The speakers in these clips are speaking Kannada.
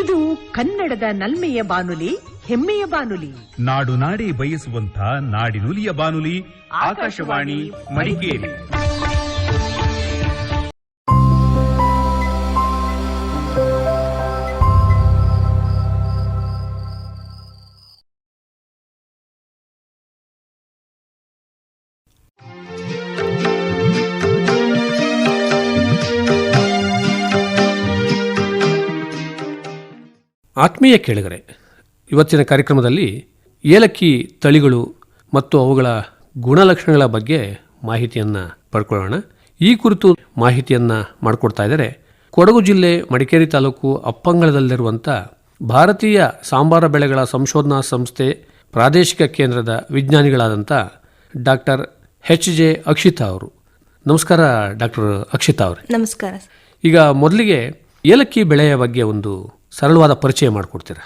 ಇದು ಕನ್ನಡದ ನಲ್ಮೆಯ ಬಾನುಲಿ ಹೆಮ್ಮೆಯ ಬಾನುಲಿ. ನಾಡು ನಾಡಿ ಬಯಸುವಂತ ನಾಡಿನುಲಿಯ ಬಾನುಲಿ ಆಕಾಶವಾಣಿ ಮಡಿಕೇರಿ. ಆತ್ಮೀಯ ಕೇಳಿಗರೆ ಇವತ್ತಿನ ಕಾರ್ಯಕ್ರಮದಲ್ಲಿ ಏಲಕ್ಕಿ ತಳಿಗಳು ಮತ್ತು ಅವುಗಳ ಗುಣಲಕ್ಷಣಗಳ ಬಗ್ಗೆ ಮಾಹಿತಿಯನ್ನು ಪಡ್ಕೊಳ್ಳೋಣ. ಈ ಕುರಿತು ಮಾಹಿತಿಯನ್ನು ಮಾಡಿಕೊಡ್ತಾ ಇದ್ದಾರೆ ಕೊಡಗು ಜಿಲ್ಲೆ ಮಡಿಕೇರಿ ತಾಲೂಕು ಅಪ್ಪಂಗಳದಲ್ಲಿರುವಂಥ ಭಾರತೀಯ ಸಾಂಬಾರ ಬೆಳೆಗಳ ಸಂಶೋಧನಾ ಸಂಸ್ಥೆ ಪ್ರಾದೇಶಿಕ ಕೇಂದ್ರದ ವಿಜ್ಞಾನಿಗಳಾದಂಥ ಡಾಕ್ಟರ್ ಎಚ್ ಜೆ ಅಕ್ಷಿತಾ ಅವರು. ನಮಸ್ಕಾರ ಡಾಕ್ಟರ್ ಅಕ್ಷಿತಾ ಅವರು. ನಮಸ್ಕಾರ ಈಗ ಮೊದಲಿಗೆ ಏಲಕ್ಕಿ ಬೆಳೆಯ ಬಗ್ಗೆ ಒಂದು ಸರಳವಾದ ಪರಿಚಯ ಮಾಡಿಕೊಡ್ತೀರಾ?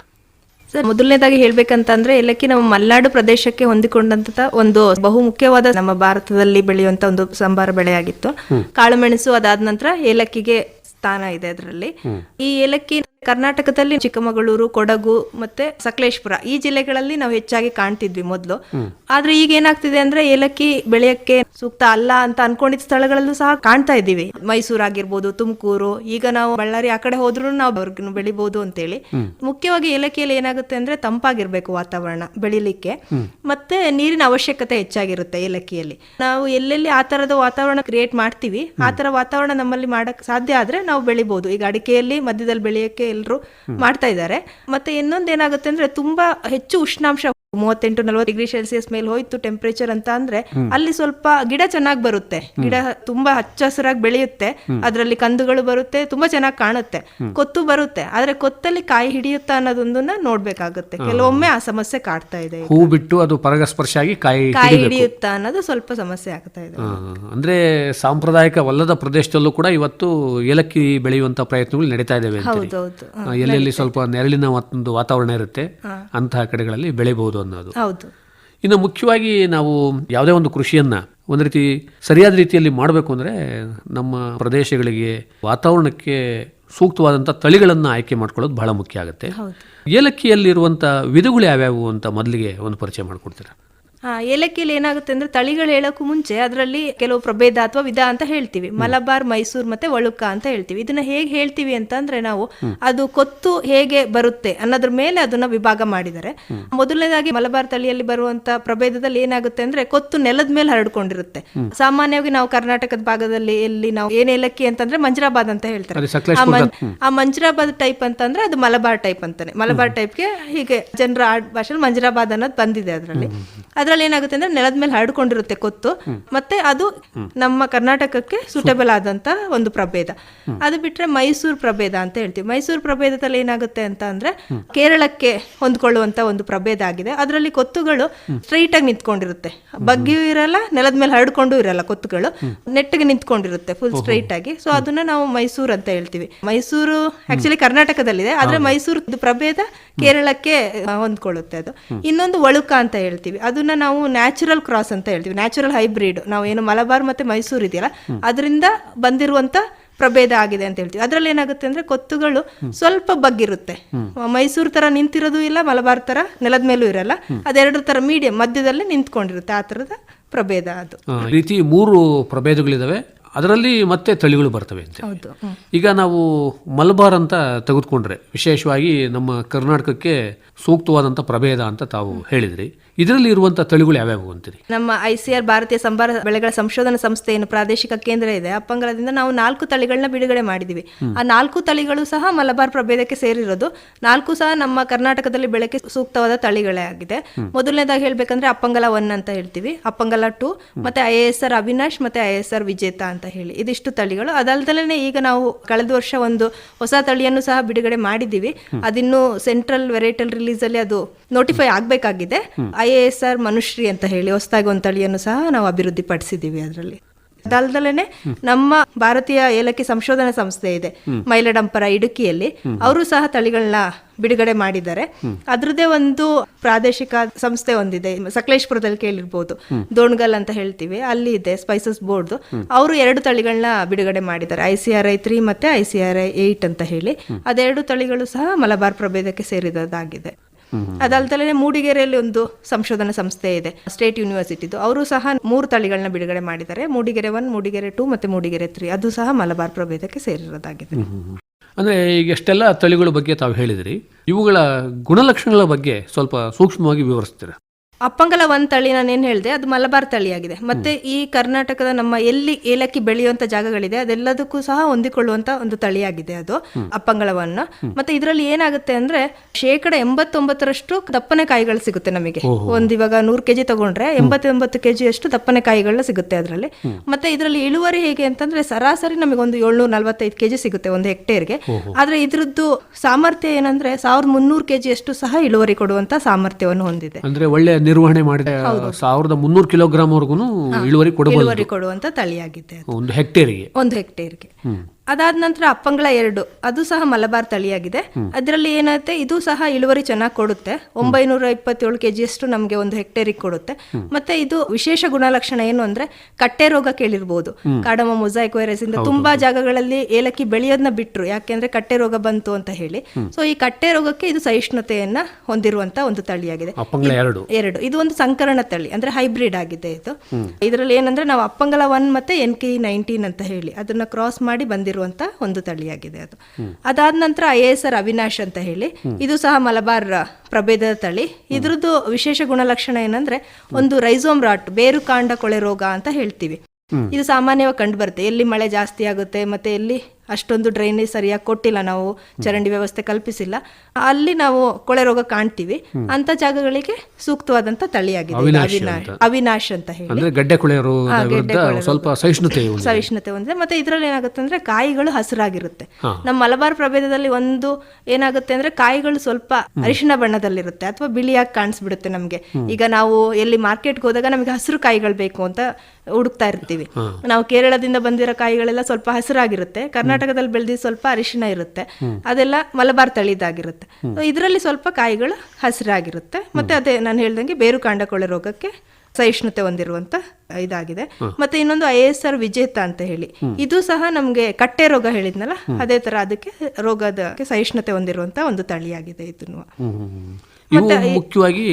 ಸರ್ ಮೊದಲನೇದಾಗಿ ಹೇಳ್ಬೇಕಂತಂದ್ರೆ ಏಲಕ್ಕಿ ನಮ್ಮ ಮಲ್ನಾಡು ಪ್ರದೇಶಕ್ಕೆ ಹೊಂದಿಕೊಂಡಂತ ಒಂದು ಬಹು ಮುಖ್ಯವಾದ ನಮ್ಮ ಭಾರತದಲ್ಲಿ ಬೆಳೆಯುವಂತ ಒಂದು ಸಂಬಾರ ಬೆಳೆಯಾಗಿತ್ತು. ಕಾಳುಮೆಣಸು ಅದಾದ ನಂತರ ಏಲಕ್ಕಿಗೆ ಸ್ಥಾನ ಇದೆ ಅದರಲ್ಲಿ. ಈ ಏಲಕ್ಕಿ ಕರ್ನಾಟಕದಲ್ಲಿ ಚಿಕ್ಕಮಗಳೂರು ಕೊಡಗು ಮತ್ತೆ ಸಕಲೇಶ್ಪುರ ಈ ಜಿಲ್ಲೆಗಳಲ್ಲಿ ನಾವು ಹೆಚ್ಚಾಗಿ ಕಾಣ್ತಿದ್ವಿ ಮೊದಲು. ಆದ್ರೆ ಈಗ ಏನಾಗ್ತಿದೆ ಅಂದ್ರೆ ಏಲಕ್ಕಿ ಬೆಳೆಯಕ್ಕೆ ಸೂಕ್ತ ಅಲ್ಲ ಅಂತ ಅನ್ಕೊಂಡಿದ್ದ ಸ್ಥಳಗಳಲ್ಲೂ ಸಹ ಕಾಣ್ತಾ ಇದ್ದೀವಿ. ಮೈಸೂರು ಆಗಿರ್ಬೋದು ತುಮಕೂರು ಈಗ ನಾವು ಬಳ್ಳಾರಿ ಆ ಕಡೆ ಹೋದ್ರು ನಾವು ಅವ್ರಿಗೆ ಬೆಳಿಬಹುದು ಅಂತೇಳಿ. ಮುಖ್ಯವಾಗಿ ಏಲಕ್ಕಿಯಲ್ಲಿ ಏನಾಗುತ್ತೆ ಅಂದ್ರೆ ತಂಪಾಗಿರ್ಬೇಕು ವಾತಾವರಣ ಬೆಳಿಲಿಕ್ಕೆ. ಮತ್ತೆ ನೀರಿನ ಅವಶ್ಯಕತೆ ಹೆಚ್ಚಾಗಿರುತ್ತೆ ಏಲಕ್ಕಿಯಲ್ಲಿ. ನಾವು ಎಲ್ಲೆಲ್ಲಿ ಆ ತರದ ವಾತಾವರಣ ಕ್ರಿಯೇಟ್ ಮಾಡ್ತೀವಿ ಆ ತರ ವಾತಾವರಣ ನಮ್ಮಲ್ಲಿ ಮಾಡಕ್ ಸಾಧ್ಯ ಆದ್ರೆ ನಾವು ಬೆಳಿಬಹುದು ಈಗ ಅಡಿಕೆಯಲ್ಲಿ ಮಧ್ಯದಲ್ಲಿ ಬೆಳೆಯಕ್ಕೆ ಎಲ್ಲರೂ ಮಾಡ್ತಾ ಇದ್ದಾರೆ. ಮತ್ತೆ ಇನ್ನೊಂದು ಏನಾಗುತ್ತೆ ಅಂದ್ರೆ ತುಂಬಾ ಹೆಚ್ಚು ಉಷ್ಣಾಂಶ ಮೂವತ್ತೆಂಟು ನಲವತ್ತು ಡಿಗ್ರಿ ಸೆಲ್ಸಿಯಸ್ ಮೇಲೆ ಹೋಯ್ತು ಟೆಂಪರೇಚರ್ ಅಂತ ಅಂದ್ರೆ ಅಲ್ಲಿ ಸ್ವಲ್ಪ ಗಿಡ ಚೆನ್ನಾಗಿ ಬರುತ್ತೆ. ಗಿಡ ತುಂಬಾ ಹಚ್ಚ ಹಸಿರಾಗಿ ಬೆಳೆಯುತ್ತೆ ಅದರಲ್ಲಿ ಕಂದುಗಳು ಬರುತ್ತೆ ತುಂಬಾ ಚೆನ್ನಾಗಿ ಕಾಣುತ್ತೆ. ಕೊತ್ತು ಬರುತ್ತೆ. ಆದ್ರೆ ಕೊತ್ತಲ್ಲಿ ಕಾಯಿ ಹಿಡಿಯುತ್ತಾ ಅನ್ನೋದೊಂದನ್ನ ನೋಡ್ಬೇಕಾಗುತ್ತೆ. ಕೆಲವೊಮ್ಮೆ ಆ ಸಮಸ್ಯೆ ಕಾಡ್ತಾ ಇದೆ ಹೂ ಬಿಟ್ಟು ಅದು ಪರಾಗಸ್ಪರ್ಶ ಆಗಿ ಕಾಯಿ ಕಾಯಿ ಹಿಡಿಯುತ್ತಾ ಅನ್ನೋದು ಸ್ವಲ್ಪ ಸಮಸ್ಯೆ ಆಗ್ತಾ ಇದೆ. ಅಂದ್ರೆ ಸಾಂಪ್ರದಾಯಿಕವಲ್ಲದ ಪ್ರದೇಶದಲ್ಲೂ ಕೂಡ ಇವತ್ತು ಏಲಕ್ಕಿ ಬೆಳೆಯುವಂತ ಪ್ರಯತ್ನಗಳು ನಡೀತಾ ಇದಾವೆ ಎಲ್ಲೆಲ್ಲಿ ಸ್ವಲ್ಪ ನೆರಳಿನ ಒಂದು ವಾತಾವರಣ ಇರುತ್ತೆ. ಅಂತಹ ಕಡೆಗಳಲ್ಲಿ ಬೆಳಿಬಹುದು ಅನ್ನೋದು. ಹೌದು. ಇನ್ನು ಮುಖ್ಯವಾಗಿ ನಾವು ಯಾವುದೇ ಒಂದು ಕೃಷಿಯನ್ನ ಒಂದು ರೀತಿ ಸರಿಯಾದ ರೀತಿಯಲ್ಲಿ ಮಾಡಬೇಕು ಅಂದ್ರೆ ನಮ್ಮ ಪ್ರದೇಶಗಳಿಗೆ ವಾತಾವರಣಕ್ಕೆ ಸೂಕ್ತವಾದಂಥ ತಳಿಗಳನ್ನು ಆಯ್ಕೆ ಮಾಡ್ಕೊಳ್ಳೋದು ಬಹಳ ಮುಖ್ಯ ಆಗುತ್ತೆ. ಏಲಕ್ಕಿಯಲ್ಲಿರುವಂಥ ವಿಧಗಳು ಯಾವ್ಯಾವು ಅಂತ ಮೊದಲಿಗೆ ಒಂದು ಪರಿಚಯ ಮಾಡಿಕೊಡ್ತೀರಾ? ಏಲಕ್ಕಿಯಲ್ಲಿ ಏನಾಗುತ್ತೆ ಅಂದ್ರೆ ತಳಿಗಳು ಹೇಳೋಕ್ಕೂ ಮುಂಚೆ ಅದರಲ್ಲಿ ಕೆಲವು ಪ್ರಭೇದ ಅಥವಾ ವಿಧ ಅಂತ ಹೇಳ್ತೀವಿ. ಮಲಬಾರ್ ಮೈಸೂರು ಮತ್ತೆ ಒಳುಕ ಅಂತ ಹೇಳ್ತೀವಿ. ಇದನ್ನ ಹೇಗೆ ಹೇಳ್ತೀವಿ ಅಂತ ಅಂದ್ರೆ ನಾವು ಅದು ಕೊತ್ತು ಹೇಗೆ ಬರುತ್ತೆ ಅನ್ನೋದ್ರ ಮೇಲೆ ಅದನ್ನ ವಿಭಾಗ ಮಾಡಿದರೆ. ಮೊದಲನೇದಾಗಿ ಮಲಬಾರ್ ತಳಿಯಲ್ಲಿ ಬರುವಂತ ಪ್ರಭೇದದಲ್ಲಿ ಏನಾಗುತ್ತೆ ಅಂದ್ರೆ ಕೊತ್ತು ನೆಲದ ಮೇಲೆ ಹರಡ್ಕೊಂಡಿರುತ್ತೆ. ಸಾಮಾನ್ಯವಾಗಿ ನಾವು ಕರ್ನಾಟಕದ ಭಾಗದಲ್ಲಿ ಎಲ್ಲಿ ನಾವು ಏನ್ ಏಲಕ್ಕಿ ಅಂತಂದ್ರೆ ಮಂಜರಾಬಾದ್ ಅಂತ ಹೇಳ್ತಾರೆ. ಆ ಮಂಜರಾಬಾದ್ ಟೈಪ್ ಅಂತಂದ್ರೆ ಅದು ಮಲಬಾರ್ ಟೈಪ್ ಅಂತಾನೆ. ಮಲಬಾರ್ ಟೈಪ್ಗೆ ಹೀಗೆ ಜನರ ಆಡ್ ಭಾಷೆ ಮಂಜರಾಬಾದ್ ಅನ್ನೋದು ಬಂದಿದೆ ಅದರಲ್ಲಿ. ಅದ್ರಲ್ಲಿ ಏನಾಗುತ್ತೆ ಅಂದ್ರೆ ನೆಲದ ಮೇಲೆ ಹರಡ್ಕೊಂಡಿರುತ್ತೆ ಕೊತ್ತು. ಮತ್ತೆ ಅದು ನಮ್ಮ ಕರ್ನಾಟಕಕ್ಕೆ ಸೂಟಬಲ್ ಆದಂತ ಒಂದು ಪ್ರಭೇದ. ಅದು ಬಿಟ್ರೆ ಮೈಸೂರು ಪ್ರಭೇದ ಅಂತ ಹೇಳ್ತೀವಿ. ಮೈಸೂರು ಪ್ರಭೇದದಲ್ಲಿ ಏನಾಗುತ್ತೆ ಅಂತ ಅಂದ್ರೆ ಕೇರಳಕ್ಕೆ ಹೊಂದ್ಕೊಳ್ಳುವಂತ ಒಂದು ಪ್ರಭೇದ ಆಗಿದೆ. ಅದರಲ್ಲಿ ಕೊತ್ತುಗಳು ಸ್ಟ್ರೈಟ್ ಆಗಿ ನಿಂತ್ಕೊಂಡಿರುತ್ತೆ. ಬಗ್ಗಿಯೂ ಇರಲ್ಲ ನೆಲದ ಮೇಲೆ ಹರಡ್ಕೊಂಡು ಇರಲ್ಲ ಕೊತ್ತುಗಳು. ನೆಟ್ಟಿಗೆ ನಿಂತ್ಕೊಂಡಿರುತ್ತೆ ಫುಲ್ ಸ್ಟ್ರೈಟ್ ಆಗಿ. ಸೊ ಅದನ್ನ ನಾವು ಮೈಸೂರು ಅಂತ ಹೇಳ್ತೀವಿ. ಮೈಸೂರು ಆಕ್ಚುಲಿ ಕರ್ನಾಟಕದಲ್ಲಿದೆ ಆದ್ರೆ ಮೈಸೂರು ಪ್ರಭೇದ ಕೇರಳಕ್ಕೆ ಹೊಂದ್ಕೊಳ್ಳುತ್ತೆ ಅದು. ಇನ್ನೊಂದು ಒಳುಕ ಅಂತ ಹೇಳ್ತೀವಿ. ಅದನ್ನ ನಾವು ನ್ಯಾಚುರಲ್ ಕ್ರಾಸ್ ಅಂತ ಹೇಳ್ತೀವಿ ನ್ಯಾಚುರಲ್ ಹೈಬ್ರಿಡ್ ನಾವು ಏನು ಮಲಬಾರ್ ಮತ್ತೆ ಮೈಸೂರು ಇದೆಯಲ್ಲ ಅದರಿಂದ ಬಂದಿರುವಂತ ಪ್ರಭೇದ ಆಗಿದೆ ಅಂತ ಹೇಳ್ತೀವಿ. ಅದರಲ್ಲಿ ಏನಾಗುತ್ತೆ ಅಂದ್ರೆ ಕೊತ್ತುಗಳು ಸ್ವಲ್ಪ ಬಗ್ಗಿರುತ್ತೆ. ಮೈಸೂರು ತರ ನಿಂತಿರೋದು ಇಲ್ಲ ಮಲಬಾರ್ ತರ ನೆಲದ ಮೇಲೂ ಇರಲ್ಲ. ಅದೆರಡು ತರ ಮೀಡಿಯಂ ಮಧ್ಯದಲ್ಲಿ ನಿಂತ್ಕೊಂಡಿರುತ್ತೆ ಆ ತರದ ಪ್ರಭೇದ ಅದು. ರೀತಿ ಮೂರು ಪ್ರಭೇದಗಳಿದಾವೆ. ಅದರಲ್ಲಿ ಮತ್ತೆ ತಳಿಗಳು ಬರ್ತವೆ ಅಂತ. ಈಗ ನಾವು ಮಲಬಾರ್ ಅಂತ ತೆಗೆದುಕೊಂಡ್ರೆ ವಿಶೇಷವಾಗಿ ನಮ್ಮ ಕರ್ನಾಟಕಕ್ಕೆ ಸೂಕ್ತವಾದಂಥ ಪ್ರಭೇದ ಅಂತ ತಾವು ಹೇಳಿದ್ರಿ. ಇದರಲ್ಲಿ ಇರುವಂತಹ ತಳಿಗಳು ಯಾವ್ಯಾವು ಅಂತೀರಿ? ನಮ್ಮ ಐ ಸಿ ಆರ್ ಭಾರತೀಯ ಸಂಬಾರ ಬೆಳೆಗಳ ಸಂಶೋಧನಾ ಸಂಸ್ಥೆ ಏನು ಪ್ರಾದೇಶಿಕ ಕೇಂದ್ರ ಇದೆ. ಅಪ್ಪಂಗಳದಿಂದ ನಾವು ನಾಲ್ಕು ತಳಿಗಳನ್ನ ಬಿಡುಗಡೆ ಮಾಡಿದೀವಿ. ಆ ನಾಲ್ಕು ತಳಿಗಳು ಸಹ ಮಲಬಾರ್ ಪ್ರಭೇದಕ್ಕೆ ಸೇರಿರೋದು. ನಾಲ್ಕು ಸಹ ನಮ್ಮ ಕರ್ನಾಟಕದಲ್ಲಿ ಬೆಳೆಗೆ ಸೂಕ್ತವಾದ ತಳಿಗಳೇ ಆಗಿದೆ. ಮೊದಲನೇದಾಗಿ ಹೇಳ್ಬೇಕಂದ್ರೆ ಅಪ್ಪಂಗಲ ಒನ್ ಅಂತ ಹೇಳ್ತೀವಿ. ಅಪ್ಪಂಗಲ ಟು ಮತ್ತೆ ಐ ಎಸ್ ಆರ್ ಅವಿನಾಶ್ ಮತ್ತೆ ಐ ಎಸ್ ಆರ್ ವಿಜೇತ ಅಂತ ಹೇಳಿ. ಇದಿಷ್ಟು ತಳಿಗಳು. ಅದಲ್ದಲೇ ಈಗ ನಾವು ಕಳೆದ ವರ್ಷ ಒಂದು ಹೊಸ ತಳಿಯನ್ನು ಸಹ ಬಿಡುಗಡೆ ಮಾಡಿದೀವಿ ಅದಿನ್ನು ಸೆಂಟ್ರಲ್ ವೆರೈಟಲ್ ರಿಲೀಸ್ ಅಲ್ಲಿ ಅದು ನೋಟಿಫೈ ಆಗಬೇಕಾಗಿದೆ. I A S R Manushree ಅಂತ ಹೇಳಿ ಹೊಸದಾಗಿ ಒಂದು ತಳಿಯನ್ನು ಸಹ ನಾವು ಅಭಿವೃದ್ಧಿ ಪಡಿಸಿದ್ದೀವಿ ಅದರಲ್ಲಿ. ಅದಲ್ದಲೇನೆ ನಮ್ಮ ಭಾರತೀಯ ಏಲಕ್ಕಿ ಸಂಶೋಧನಾ ಸಂಸ್ಥೆ ಇದೆ ಮೈಲಡಂಪರ ಇಡುಕಿಯಲ್ಲಿ. ಅವರು ಸಹ ತಳಿಗಳನ್ನ ಬಿಡುಗಡೆ ಮಾಡಿದ್ದಾರೆ. ಅದರದೇ ಒಂದು ಪ್ರಾದೇಶಿಕ ಸಂಸ್ಥೆ ಒಂದಿದೆ ಸಕಲೇಶ್ಪುರದಲ್ಲಿ ಕೇಳಿರ್ಬೋದು. ದೋಣ್ಗಲ್ ಅಂತ ಹೇಳ್ತೀವಿ ಅಲ್ಲಿ ಇದೆ ಸ್ಪೈಸಸ್ ಬೋರ್ಡ್ ಅವರು ಎರಡು ತಳಿಗಳನ್ನ ಬಿಡುಗಡೆ ಮಾಡಿದ್ದಾರೆ I C R I three ಮತ್ತೆ I C R I eight ಅಂತ ಹೇಳಿ. ಅದೆರಡು ತಳಿಗಳು ಸಹ ಮಲಬಾರ್ ಪ್ರಭೇದಕ್ಕೆ ಸೇರಿದದಾಗಿದೆ ಅದಲ್ದಲೇ ಮೂಡಿಗೆರೆಯಲ್ಲಿ ಒಂದು ಸಂಶೋಧನಾ ಸಂಸ್ಥೆ ಇದೆ ಸ್ಟೇಟ್ ಯೂನಿವರ್ಸಿಟಿದು ಅವರು ಸಹ ಮೂರು ತಳಿಗಳನ್ನ ಬಿಡುಗಡೆ ಮಾಡಿದ್ದಾರೆ. ಮೂಡಿಗೆರೆ ಒನ್ ಮೂಡಿಗೆರೆ ಟೂ ಮತ್ತೆ ಮೂಡಿಗೆರೆ ತ್ರೀ ಅದು ಸಹ ಮಲಬಾರ್ ಪ್ರಭೇದಕ್ಕೆ ಸೇರಿರೋದಾಗಿದೆ. ಅಂದರೆ ಈಗ ಎಷ್ಟೆಲ್ಲ ತಳಿಗಳ ಬಗ್ಗೆ ತಾವು ಹೇಳಿದ್ರಿ ಇವುಗಳ ಗುಣಲಕ್ಷಣಗಳ ಬಗ್ಗೆ ಸ್ವಲ್ಪ ಸೂಕ್ಷ್ಮವಾಗಿ ವಿವರಿಸ್ತೀರಾ? ಅಪ್ಪಂಗಲ ಒಂದ್ ತಳಿ ನಾನು ಏನ್ ಹೇಳಿದೆ ಅದು ಮಲಬಾರ್ ತಳಿಯಾಗಿದೆ. ಮತ್ತೆ ಈ ಕರ್ನಾಟಕದ ನಮ್ಮ ಎಲ್ಲಿ ಏಲಕ್ಕಿ ಬೆಳೆಯುವಂತ ಜಾಗಗಳಿದೆ ಅದೆಲ್ಲದಕ್ಕೂ ಸಹ ಹೊಂದಿಕೊಳ್ಳುವಂತ ಒಂದು ತಳಿಯಾಗಿದೆ ಅದು ಅಪ್ಪಂಗಳವನ್ನ ಮತ್ತೆ ಇದರಲ್ಲಿ ಏನಾಗುತ್ತೆ ಅಂದ್ರೆ ಶೇಕಡ ಎಂಬತ್ತೊಂಬತ್ತರಷ್ಟು ದಪ್ಪನೆ ಕಾಯಿಗಳು ಸಿಗುತ್ತೆ ನಮಗೆ. ಒಂದ್ ಇವಾಗ ನೂರ್ ಕೆಜಿ ತಗೊಂಡ್ರೆ ಎಂಬತ್ತೊಂಬತ್ತು ಕೆಜಿ ಅಷ್ಟು ದಪ್ಪನೆ ಕಾಯಿಗಳನ್ನ ಸಿಗುತ್ತೆ ಅದರಲ್ಲಿ. ಮತ್ತೆ ಇದರಲ್ಲಿ ಇಳುವರಿ ಹೇಗೆ ಅಂತಂದ್ರೆ ಸರಾಸರಿ ನಮಗೆ ಒಂದು ಏಳ್ನೂರ ನಲವತ್ತೈದು ಕೆಜಿ ಸಿಗುತ್ತೆ ಒಂದು ಹೆಕ್ಟೇರ್ಗೆ. ಆದ್ರೆ ಇದ್ರದ್ದು ಸಾಮರ್ಥ್ಯ ಏನಂದ್ರೆ ಸಾವಿರದ ಮುನ್ನೂರು ಕೆಜಿ ಅಷ್ಟು ಸಹ ಇಳುವರಿ ಕೊಡುವಂತ ಸಾಮರ್ಥ್ಯವನ್ನು ಹೊಂದಿದೆ. ಅಂದ್ರೆ ಒಳ್ಳೆ ನಿರ್ವಹಣೆ ಮಾಡಿದ ಸಾವಿರದ ಮುನ್ನೂರು ಕಿಲೋಗ್ರಾಮ್ವರೆಗೂ ಇಳುವರಿ ಕೊಡಬಹುದು ಇಳುವರಿ ಕೊಡುವಂತ ತಳಿಯಾಗಿದೆ. ಒಂದು ಹೆಕ್ಟೇರಿಗೆ. ಒಂದು ಹೆಕ್ಟೇರ್ಗೆ. ಅದಾದ ನಂತರ ಅಪ್ಪಂಗಳ ಎರಡು ಅದು ಸಹ ಮಲಬಾರ್ ತಳಿಯಾಗಿದೆ. ಅದರಲ್ಲಿ ಏನಾಗುತ್ತೆ ಇದು ಸಹ ಇಳುವರಿ ಚೆನ್ನಾಗಿ ಕೊಡುತ್ತೆ. ಒಂಬೈನೂರ ಇಪ್ಪತ್ತೇಳು ಕೆಜಿ ಅಷ್ಟು ನಮಗೆ ಒಂದು ಹೆಕ್ಟೇರಿಗೆ ಕೊಡುತ್ತೆ. ಮತ್ತೆ ಇದು ವಿಶೇಷ ಗುಣಲಕ್ಷಣ ಏನು ಅಂದ್ರೆ ಕಟ್ಟೆ ರೋಗ ಕೇಳಿರ್ಬೋದು. ಕಾಡಮ ಮೊಸೈಕ್ ವೈರಸ್ ಇಂದ ತುಂಬಾ ಜಾಗಗಳಲ್ಲಿ ಏಲಕ್ಕಿ ಬೆಳೆಯೋದನ್ನ ಬಿಟ್ರು. ಯಾಕೆಂದ್ರೆ ಕಟ್ಟೆ ರೋಗ ಬಂತು ಅಂತ ಹೇಳಿ. ಸೊ ಈ ಕಟ್ಟೆ ರೋಗಕ್ಕೆ ಇದು ಸಹಿಷ್ಣುತೆಯನ್ನ ಹೊಂದಿರುವಂತ ಒಂದು ತಳಿಯಾಗಿದೆ. ಅಪ್ಪಂಗಳ ಎರಡು. ಇದು ಒಂದು ಸಂಕರಣ ತಳಿ ಅಂದ್ರೆ ಹೈಬ್ರಿಡ್ ಆಗಿದೆ ಇದು. ಇದರಲ್ಲಿ ಏನಂದ್ರೆ ನಾವು ಅಪ್ಪಂಗಲ ಒನ್ ಮತ್ತೆ ಎನ್ ಕೆ ನೈನ್ಟೀನ್ ಅಂತ ಹೇಳಿ. ಅದನ್ನ ಕ್ರಾಸ್ ಮಾಡಿ ಬಂದಿರುವಂತ ಒಂದು ತಳಿಯಾಗಿದೆ ಅದು. ಅದಾದ ನಂತರ ಐ ಎಸ್ ಆರ್ ಅವಿನಾಶ್ ಅಂತ ಹೇಳಿ ಇದು ಸಹ ಮಲಬಾರ್ ಪ್ರಭೇದದ ತಳಿ. ಇದ್ರದ್ದು ವಿಶೇಷ ಗುಣಲಕ್ಷಣ ಏನಂದ್ರೆ ಒಂದು ರೈಸೋಮ್ ರಾಟ್ ಬೇರು ಕಾಂಡ ಕೊಳೆ ರೋಗ ಅಂತ ಹೇಳ್ತೀವಿ. ಇದು ಸಾಮಾನ್ಯವಾಗಿ ಕಂಡು ಬರುತ್ತೆ. ಎಲ್ಲಿ ಮಳೆ ಜಾಸ್ತಿ ಆಗುತ್ತೆ ಮತ್ತೆ ಎಲ್ಲಿ ಅಷ್ಟೊಂದು ಡ್ರೈನೇಜ್ ಸರಿಯಾಗಿ ಕೊಟ್ಟಿಲ್ಲ ನಾವು ಚರಂಡಿ ವ್ಯವಸ್ಥೆ ಕಲ್ಪಿಸಿಲ್ಲ. ಅಲ್ಲಿ ನಾವು ಕೊಳೆ ರೋಗ ಕಾಣ್ತೀವಿ. ಅಂತ ಜಾಗಗಳಿಗೆ ಸೂಕ್ತವಾದಂತ ತಳಿಯಾಗಿದೆ. ಅವಿನಾಶ್ ಅಂತ. ಹೇಳಿ. ಗಡ್ಡೆ ಕೊಳೆ. ಸ್ವಲ್ಪ ಸಹಿಷ್ಣುತೆ ಹೊಂದಿದೆ. ಮತ್ತೆ ಇದರಲ್ಲಿ ಏನಾಗುತ್ತೆ ಅಂದ್ರೆ ಕಾಯಿಗಳು ಹಸಿರಾಗಿರುತ್ತೆ. ನಮ್ಮ ಮಲಬಾರ್ ಪ್ರಭೇದದಲ್ಲಿ ಒಂದು ಏನಾಗುತ್ತೆ ಅಂದ್ರೆ ಕಾಯಿಗಳು ಸ್ವಲ್ಪ ಅರಿಶಿನ ಬಣ್ಣದಲ್ಲಿರುತ್ತೆ ಅಥವಾ ಬಿಳಿಯಾಗಿ ಕಾಣಿಸ್ಬಿಡುತ್ತೆ ನಮ್ಗೆ. ಈಗ ನಾವು ಎಲ್ಲಿ ಮಾರ್ಕೆಟ್ಗೆ ಹೋದಾಗ ನಮಗೆ ಹಸಿರು ಕಾಯಿಗಳು ಬೇಕು ಅಂತ ಹುಡುಕ್ತಾ ಇರ್ತೀವಿ. ನಾವು ಕೇರಳದಿಂದ ಬಂದಿರೋ ಕಾಯಿಗಳೆಲ್ಲ ಸ್ವಲ್ಪ ಹಸಿರಾಗಿರುತ್ತೆ. ಕರ್ನಾಟಕದಲ್ಲಿ ಬೆಳೆದಿ ಸ್ವಲ್ಪ ಅರಿಶಿಣ ಇರುತ್ತೆ. ಅದೆಲ್ಲ ಮಲಬಾರ್ ತಳಿದಾಗಿರುತ್ತೆ. ಇದರಲ್ಲಿ ಸ್ವಲ್ಪ ಕಾಯಿಗಳು ಹಸಿರಾಗಿರುತ್ತೆ. ಮತ್ತೆ ಅದೇ ನಾನು ಹೇಳ್ದಂಗೆ ಬೇರು ಕಾಂಡ ಕೊಳೆ ರೋಗಕ್ಕೆ ಸಹಿಷ್ಣುತೆ ಹೊಂದಿರುವಂತ ಇದಾಗಿದೆ. ಮತ್ತೆ ಇನ್ನೊಂದು ಐ ಎಸ್ ಆರ್ ವಿಜೇತ ಅಂತ ಹೇಳಿ. ಇದು ಸಹ ನಮ್ಗೆ ಕಟ್ಟೆ ರೋಗ ಹೇಳಿದ್ನಲ್ಲ ಅದೇ ತರ ಅದಕ್ಕೆ ರೋಗದ ಸಹಿಷ್ಣುತೆ ಹೊಂದಿರುವಂತ ಒಂದು ತಳಿಯಾಗಿದೆ ಇದನ್ನು. ಮುಖ್ಯವಾಗಿ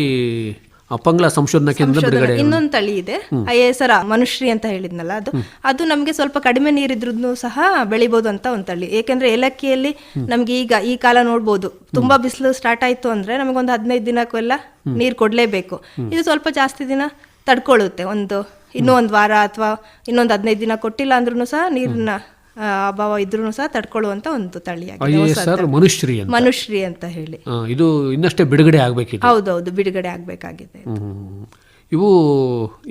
ಅಪ್ಪಂಗಳ ಸಂಶೋಧನಾ ಕೇಂದ್ರ ಬಿಡುಗಡೆ ಇನ್ನೊಂದು ತಳಿ ಇದೆ. ಐ ಎಸ್ ಆರ್ ಮನುಶ್ರೀ ಅಂತ ಹೇಳಿದ್ನಲ್ಲ ಅದು. ಅದು ನಮಗೆ ಸ್ವಲ್ಪ ಕಡಿಮೆ ನೀರಿದ್ರು ಸಹ ಬೆಳಿಬಹುದು ಅಂತ ಒಂದು ತಳಿ. ಏಕೆಂದ್ರೆ ಏಲಕ್ಕಿಯಲ್ಲಿ ನಮ್ಗೆ ಈಗ ಈ ಕಾಲ ನೋಡ್ಬೋದು. ತುಂಬಾ ಬಿಸಿಲು ಸ್ಟಾರ್ಟ್ ಆಯ್ತು ಅಂದ್ರೆ ನಮಗೊಂದು ಹದಿನೈದು ದಿನಕ್ಕೆಲ್ಲ ನೀರು ಕೊಡ್ಲೇಬೇಕು. ಇದು ಸ್ವಲ್ಪ ಜಾಸ್ತಿ ದಿನ ತಡ್ಕೊಳ್ಳುತ್ತೆ ಒಂದು ಇನ್ನೂ ಒಂದು ವಾರ ಅಥವಾ ಇನ್ನೊಂದು ಹದಿನೈದು ದಿನ ಕೊಟ್ಟಿಲ್ಲ ಅಂದ್ರೂ ಸಹ ನೀರಿನ ಆ, ಅಭಾವ ಇದ್ರೂ ಸಹ ತಡ್ಕೊಳ್ಳುವಂತ ಒಂದು ತಳಿ ತಳಿಯಾಗಿದೆ ಅಂತ. ಮನುಶ್ರೀ ಅಂತ ಹೇಳಿ. ಇದು ಇನ್ನಷ್ಟೇ ಬಿಡುಗಡೆ ಆಗಬೇಕಿದೆ ಹೌದೌದು ಬಿಡುಗಡೆ ಆಗಬೇಕಾಗಿದೆ ಇವು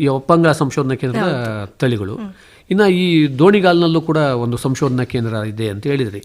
ಈ ಒಪ್ಪಂಗ ಸಂಶೋಧನಾ ಕೇಂದ್ರದ ತಳಿಗಳು. ಇನ್ನು ಈ ದೋಣಿಗಾಲ್ನಲ್ಲೂ ಕೂಡ ಒಂದು ಸಂಶೋಧನಾ ಕೇಂದ್ರ ಇದೆ ಅಂತ ಹೇಳಿದ್ರಿ.